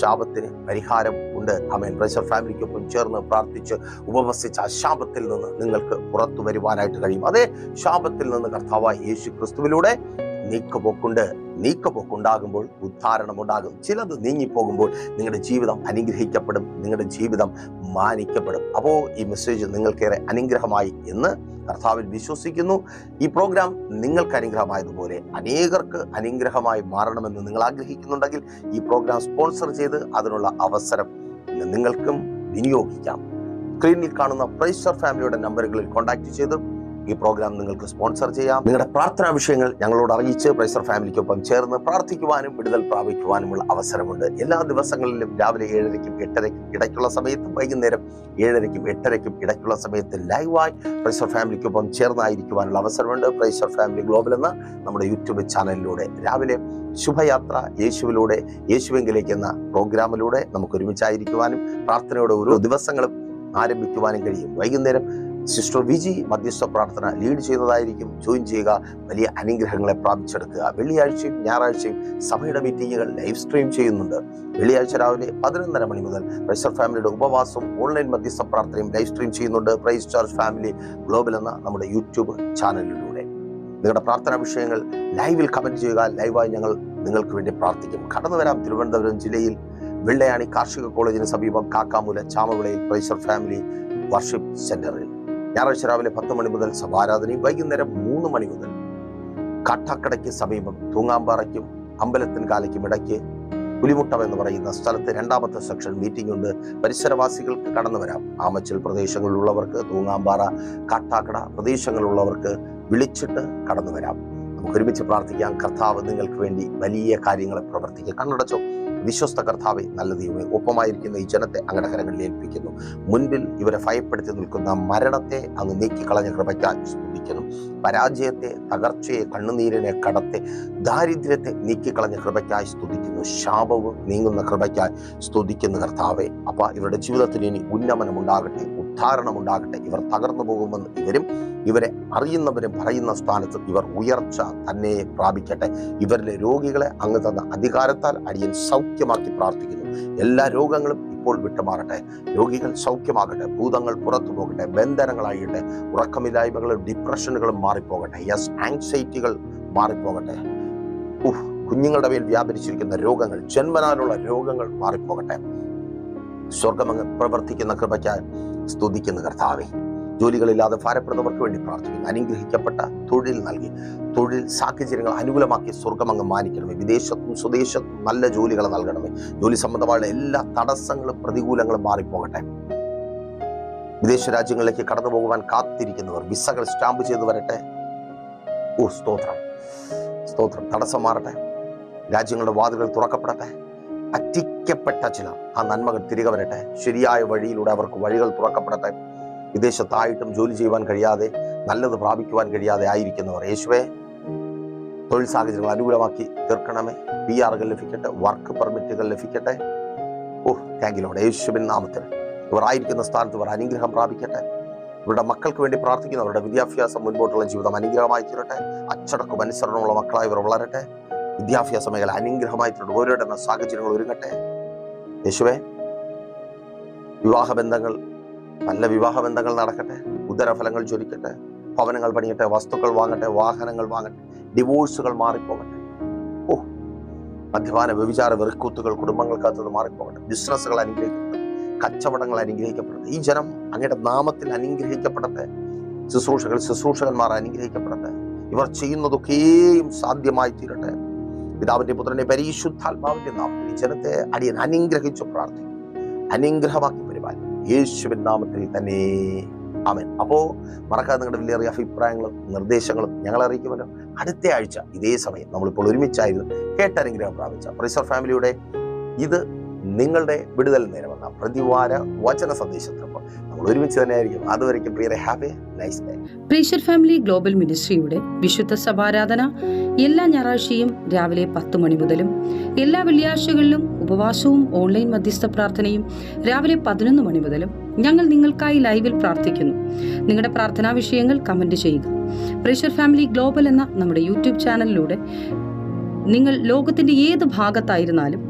ശാപത്തിന് പരിഹാരം ഉണ്ട്. അമേൻ പ്രഷർ ഫാമിലിക്കൊപ്പം ചേർന്ന് പ്രാർത്ഥിച്ച് ഉപവസിച്ച ആ ശാപത്തിൽ നിന്ന് നിങ്ങൾക്ക് പുറത്തു വരുവാനായിട്ട് കഴിയും. അതേ ശാപത്തിൽ നിന്ന് കർത്താവായ യേശു ക്രിസ്തുവിലൂടെ നീക്കുപോക്കുണ്ട്. നീക്കുപോക്കുണ്ടാകുമ്പോൾ ഉദ്ധാരണം ഉണ്ടാകും ചിലത് നീങ്ങിപ്പോകുമ്പോൾ നിങ്ങളുടെ ജീവിതം അനുഗ്രഹിക്കപ്പെടും. നിങ്ങളുടെ ജീവിതം മാനിക്കപ്പെടും. അപ്പോൾ ഈ മെസ്സേജ് നിങ്ങൾക്കേറെ അനുഗ്രഹമായി എന്ന് കർത്താവിൽ വിശ്വസിക്കുന്നു. ഈ പ്രോഗ്രാം നിങ്ങൾക്ക് അനുഗ്രഹമായതുപോലെ അനേകർക്ക് അനുഗ്രഹമായി മാറണമെന്ന് നിങ്ങൾ ആഗ്രഹിക്കുന്നുണ്ടെങ്കിൽ ഈ പ്രോഗ്രാം സ്പോൺസർ ചെയ്ത് അതിനുള്ള അവസരം നിങ്ങൾക്കും വിനിയോഗിക്കാം. സ്ക്രീനിൽ കാണുന്ന പ്രൈസർ ഫാമിലിയുടെ നമ്പറുകളിൽ കോൺടാക്ട് ചെയ്ത് ഈ പ്രോഗ്രാം നിങ്ങൾക്ക് സ്പോൺസർ ചെയ്യാം. നിങ്ങളുടെ പ്രാർത്ഥനാ വിഷയങ്ങൾ ഞങ്ങളോട് അറിയിച്ച് പ്രൈസർ ഫാമിലിക്കൊപ്പം ചേർന്ന് പ്രാർത്ഥിക്കുവാനും വിടുതൽ പ്രാപിക്കുവാനുമുള്ള അവസരമുണ്ട്. എല്ലാ ദിവസങ്ങളിലും രാവിലെ ഏഴരയ്ക്കും എട്ടരയ്ക്കും ഇടയ്ക്കുള്ള സമയത്തും വൈകുന്നേരം ഏഴരയ്ക്കും എട്ടരയ്ക്കും ഇടയ്ക്കുള്ള സമയത്ത് ലൈവായി പ്രൈസർ ഫാമിലിക്കൊപ്പം ചേർന്നായിരിക്കുവാനുള്ള അവസരമുണ്ട്. പ്രൈസർ ഫാമിലി ഗ്ലോബൽ എന്ന നമ്മുടെ യൂട്യൂബ് ചാനലിലൂടെ രാവിലെ ശുഭയാത്ര യേശുവിലൂടെ യേശുവെങ്കിലേക്ക് എന്ന പ്രോഗ്രാമിലൂടെ നമുക്ക് ഒരുമിച്ചായിരിക്കുവാനും പ്രാർത്ഥനയുടെ ഓരോ ദിവസങ്ങളും ആരംഭിക്കുവാനും കഴിയും. വൈകുന്നേരം സിസ്റ്റർ വിജി മധ്യസ്ഥ പ്രാർത്ഥന ലീഡ് ചെയ്യുന്നതായിരിക്കും. ജോയിൻ ചെയ്യുക. വലിയ അനുഗ്രഹങ്ങളെ പ്രാപിച്ചെടുക്കുക. വെള്ളിയാഴ്ചയും ഞായറാഴ്ചയും സഭയുടെ മീറ്റിങ്ങുകൾ ലൈവ് സ്ട്രീം ചെയ്യുന്നുണ്ട്. വെള്ളിയാഴ്ച രാവിലെ പതിനൊന്നര മണി മുതൽ പ്രൈസർ ഫാമിലിയുടെ ഉപവാസവും ഓൺലൈൻ മധ്യസ്ഥ പ്രാർത്ഥനയും ലൈവ് സ്ട്രീം ചെയ്യുന്നുണ്ട്. പ്രൈസ് ചാർജ് ഫാമിലി ഗ്ലോബൽ എന്ന നമ്മുടെ യൂട്യൂബ് ചാനലിലൂടെ നിങ്ങളുടെ പ്രാർത്ഥനാ വിഷയങ്ങൾ ലൈവിൽ കമന്റ് ചെയ്യുക. ലൈവായി ഞങ്ങൾ നിങ്ങൾക്ക് വേണ്ടി പ്രാർത്ഥിക്കും. കടന്നു വരാം തിരുവനന്തപുരം ജില്ലയിൽ. വെള്ളയാണി കാർഷിക കോളേജിന് സമീപം കാക്കാമൂല ചാമവിളയിൽ പ്രൈസർ ഫാമിലി വർഷിപ്പ് സെന്ററിൽ. ഞായറാഴ്ച രാവിലെ പത്ത് മണി മുതൽ സഭാരാധനയും വൈകുന്നേരം മൂന്ന് മണി മുതൽ കാട്ടാക്കടയ്ക്ക് സമീപം തൂങ്ങാമ്പാറയ്ക്കും അമ്പലത്തിൻ കാലയ്ക്കും ഇടയ്ക്ക് പുലിമുട്ടം എന്ന് പറയുന്ന സ്ഥലത്ത് രണ്ടാമത്തെ സെക്ഷൻ മീറ്റിംഗ് ഉണ്ട്. പരിസരവാസികൾക്ക് കടന്നു വരാം. ആമച്ചൽ പ്രദേശങ്ങളിലുള്ളവർക്ക് തൂങ്ങാമ്പാറ കാട്ടാക്കട പ്രദേശങ്ങളിലുള്ളവർക്ക് വിളിച്ചിട്ട് കടന്നു വരാം. നമുക്ക് ഒരുമിച്ച് പ്രാർത്ഥിക്കാം. കർത്താവ് നിങ്ങൾക്ക് വേണ്ടി വലിയ കാര്യങ്ങളെ പ്രവർത്തിക്കുക. കണ്ണടച്ചോ. വിശ്വസ്ത കർത്താവെ നല്ല ദൈവമേ ഒപ്പമായിരിക്കുന്ന ഈ ജനത്തെ അങ്ങയുടെ കരങ്ങളിൽ ഏൽപ്പിക്കുന്നു. മുൻപിൽ ഇവരെ ഭയപ്പെടുത്തി നിൽക്കുന്ന മരണത്തെ അങ്ങ് നീക്കിക്കളഞ്ഞ കൃപയ്ക്കായി സ്തുതിക്കുന്നു. പരാജയത്തെ തകർച്ചയെ കണ്ണുനീരിനെ കടത്തെ ദാരിദ്ര്യത്തെ നീക്കിക്കളഞ്ഞ കൃപയ്ക്കായി സ്തുതിക്കുന്നു. ശാപവും നീങ്ങുന്ന കൃപയ്ക്കായി സ്തുതിക്കുന്നു കർത്താവെ. അപ്പ ഇവരുടെ ജീവിതത്തിൽ ഇനി ഉന്നമനം ഉണ്ടാകട്ടെ ഉദ്ധാരണം ഉണ്ടാകട്ടെ ഇവർ തകർന്നു പോകുമെന്ന് ഇവരും ഇവരെ അറിയുന്നവരും പറയുന്ന സ്ഥാനത്ത് ഇവർ ഉയർച്ച തന്നെ പ്രാപിക്കട്ടെ. ഇവരിലെ രോഗികളെ അങ്ങ് തന്ന അധികാരത്താൽ അടിയൻ സൗഖ്യമാക്കി പ്രാർത്ഥിക്കുന്നു. എല്ലാ രോഗങ്ങളും ഇപ്പോൾ വിട്ടുമാറട്ടെ. രോഗികൾ സൗഖ്യമാകട്ടെ. ഭൂതങ്ങൾ പുറത്തു പോകട്ടെ. ബന്ധനങ്ങളായിട്ട്. ഉറക്കമില്ലായ്മകളും ഡിപ്രഷനുകളും മാറിപ്പോകട്ടെ. യെസ് ആങ്സൈറ്റികൾ മാറിപ്പോകട്ടെ. കുഞ്ഞുങ്ങളുടെ മേൽ വ്യാപരിച്ചിരിക്കുന്ന രോഗങ്ങൾ ജന്മനാലുള്ള രോഗങ്ങൾ മാറിപ്പോകട്ടെ. സ്വർഗമങ്ങ് പ്രവർത്തിക്കുന്ന കൃപയ്ക്കായി സ്തുതിക്കുന്ന കർത്താവെ. ജോലികളില്ലാതെ ഭാരപ്പെടുന്നവർക്ക് വേണ്ടി പ്രാർത്ഥിക്കുന്നു. അനുഗ്രഹിക്കപ്പെട്ട തൊഴിൽ നൽകി. തൊഴിൽ സാഹചര്യങ്ങൾ അനുകൂലമാക്കി സ്വർഗമങ്ങ് മാനിക്കണമേ. വിദേശത്തും സ്വദേശത്തും നല്ല ജോലികൾ നൽകണമേ. ജോലി സംബന്ധമായ എല്ലാ തടസ്സങ്ങളും പ്രതികൂലങ്ങളും മാറിപ്പോകട്ടെ. വിദേശ രാജ്യങ്ങളിലേക്ക് കടന്നു പോകുവാൻ കാത്തിരിക്കുന്നവർ വിസകൾ സ്റ്റാമ്പ് ചെയ്തു വരട്ടെ. ഓ സ്തോത്രം. സ്തോത്രം. തടസ്സം മാറട്ടെ. രാജ്യങ്ങളുടെ വാതിലുകൾ തുറക്കപ്പെടട്ടെ. പറ്റിക്കപ്പെട്ട ചില ആ നന്മകൾ തിരികെ വരട്ടെ. ശരിയായ വഴിയിലൂടെ അവർക്ക് വഴികൾ തുറക്കപ്പെടട്ടെ. വിദേശത്തായിട്ടും ജോലി ചെയ്യുവാൻ കഴിയാതെ നല്ലത് പ്രാപിക്കുവാൻ കഴിയാതെ ആയിരിക്കുന്നവർ. യേശുവെ തൊഴിൽ സാഹചര്യങ്ങൾ അനുകൂലമാക്കി തീർക്കണമേ. പി ആറുകൾ ലഭിക്കട്ടെ വർക്ക് പെർമിറ്റുകൾ ലഭിക്കട്ടെ. ഓ താങ്കിലോടെ യേശുവിൻ നാമത്തിൽ ഇവർ ആയിരിക്കുന്ന സ്ഥാനത്ത് ഇവർ അനുഗ്രഹം പ്രാപിക്കട്ടെ. ഇവരുടെ മക്കൾക്ക് വേണ്ടി പ്രാർത്ഥിക്കുന്നവരുടെ വിദ്യാഭ്യാസം മുൻപോട്ടുള്ള ജീവിതം അനുഗ്രഹമായി തീരട്ടെ. അച്ചടക്കം അനുസരണമുള്ള മക്കളായി ഇവർ വളരട്ടെ. വിദ്യാഭ്യാസ മേഖല അനുഗ്രഹമായിട്ടുണ്ട് ഓരോ ഓരോരുന്ന സാഹചര്യങ്ങൾ ഒരുങ്ങട്ടെ? യേശുവേ വിവാഹ ബന്ധങ്ങൾ നല്ല വിവാഹ ബന്ധങ്ങൾ നടക്കട്ടെ. ഉദരഫലങ്ങൾ ചൊരിക്കട്ടെ ഭവനങ്ങൾ പണിയട്ടെ. വസ്തുക്കൾ വാങ്ങട്ടെ. വാഹനങ്ങൾ വാങ്ങട്ടെ. ഡിവോഴ്സുകൾ മാറിപ്പോകട്ടെ. ഓ മദ്യപാന വ്യഭിചാര വെറുക്കൂത്തുകൾ കുടുംബങ്ങൾക്കകത്ത് മാറിപ്പോകട്ടെ. ബിസിനസ്സുകൾ അനുഗ്രഹിക്കപ്പെടട്ടെ കച്ചവടങ്ങൾ അനുഗ്രഹിക്കപ്പെടട്ടെ. ഈ ജനം അങ്ങയുടെ നാമത്തിൽ അനുഗ്രഹിക്കപ്പെടട്ടെ. ശുശ്രൂഷകൾ ശുശ്രൂഷകന്മാർ അനുഗ്രഹിക്കപ്പെടട്ടെ. ഇവർ ചെയ്യുന്നതൊക്കെയും സാധ്യമായി തീരട്ടെ പിതാവിന്റെ പുത്രനെ പരിശുദ്ധാത്മാവിന്റെ നാമത്തിൽ ഈ ജനത്തെ അടിയൻ അനുഗ്രഹിച്ചു പ്രാർത്ഥിക്കും അനുഗ്രഹമാക്കി പരിപാലി യേശുവിൻ നാമത്തിൽ തന്നെ. ആമൻ. അപ്പോൾ മറക്കാതെ നിങ്ങളുടെ വലിയ അഭിപ്രായങ്ങളും നിർദ്ദേശങ്ങളും ഞങ്ങൾ അറിയിക്കുമല്ലോ. അടുത്ത ആഴ്ച ഇതേ സമയം നമ്മളിപ്പോൾ ഒരുമിച്ചായിരുന്നു കേട്ടനുഗ്രഹം പ്രാപിച്ച. പ്രിസർ ഫാമിലിയുടെ ഇത് നിങ്ങളുടെ വിടുതൽ നേരമെന്ന പ്രതിവാര വചന സന്ദേശത്തിനൊപ്പം നമ്മൾ ഒരുമിച്ച് തന്നെയായിരിക്കും. അതുവരെയ്ക്കും പ്രിയരെ have a nice day പ്രീഷർ family global മിനിസ്ട്രിയുടെ വിശുദ്ധ സഭാരാധന എല്ലാ ഞായറാഴ്ചയും രാവിലെ പത്ത് മണി മുതലും എല്ലാ വെള്ളിയാഴ്ചകളിലും ഉപവാസവും ഓൺലൈൻ മധ്യസ്ഥ പ്രാർത്ഥനയും രാവിലെ പതിനൊന്ന് മണി മുതലും ഞങ്ങൾ നിങ്ങൾക്കായി ലൈവിൽ പ്രാർത്ഥിക്കുന്നു. നിങ്ങളുടെ പ്രാർത്ഥനാ വിഷയങ്ങൾ കമന്റ് ചെയ്യുക. പ്രീഷർ ഫാമിലി ഗ്ലോബൽ എന്ന നമ്മുടെ യൂട്യൂബ് ചാനലിലൂടെ നിങ്ങൾ ലോകത്തിന്റെ ഏത് ഭാഗത്തായിരുന്നാലും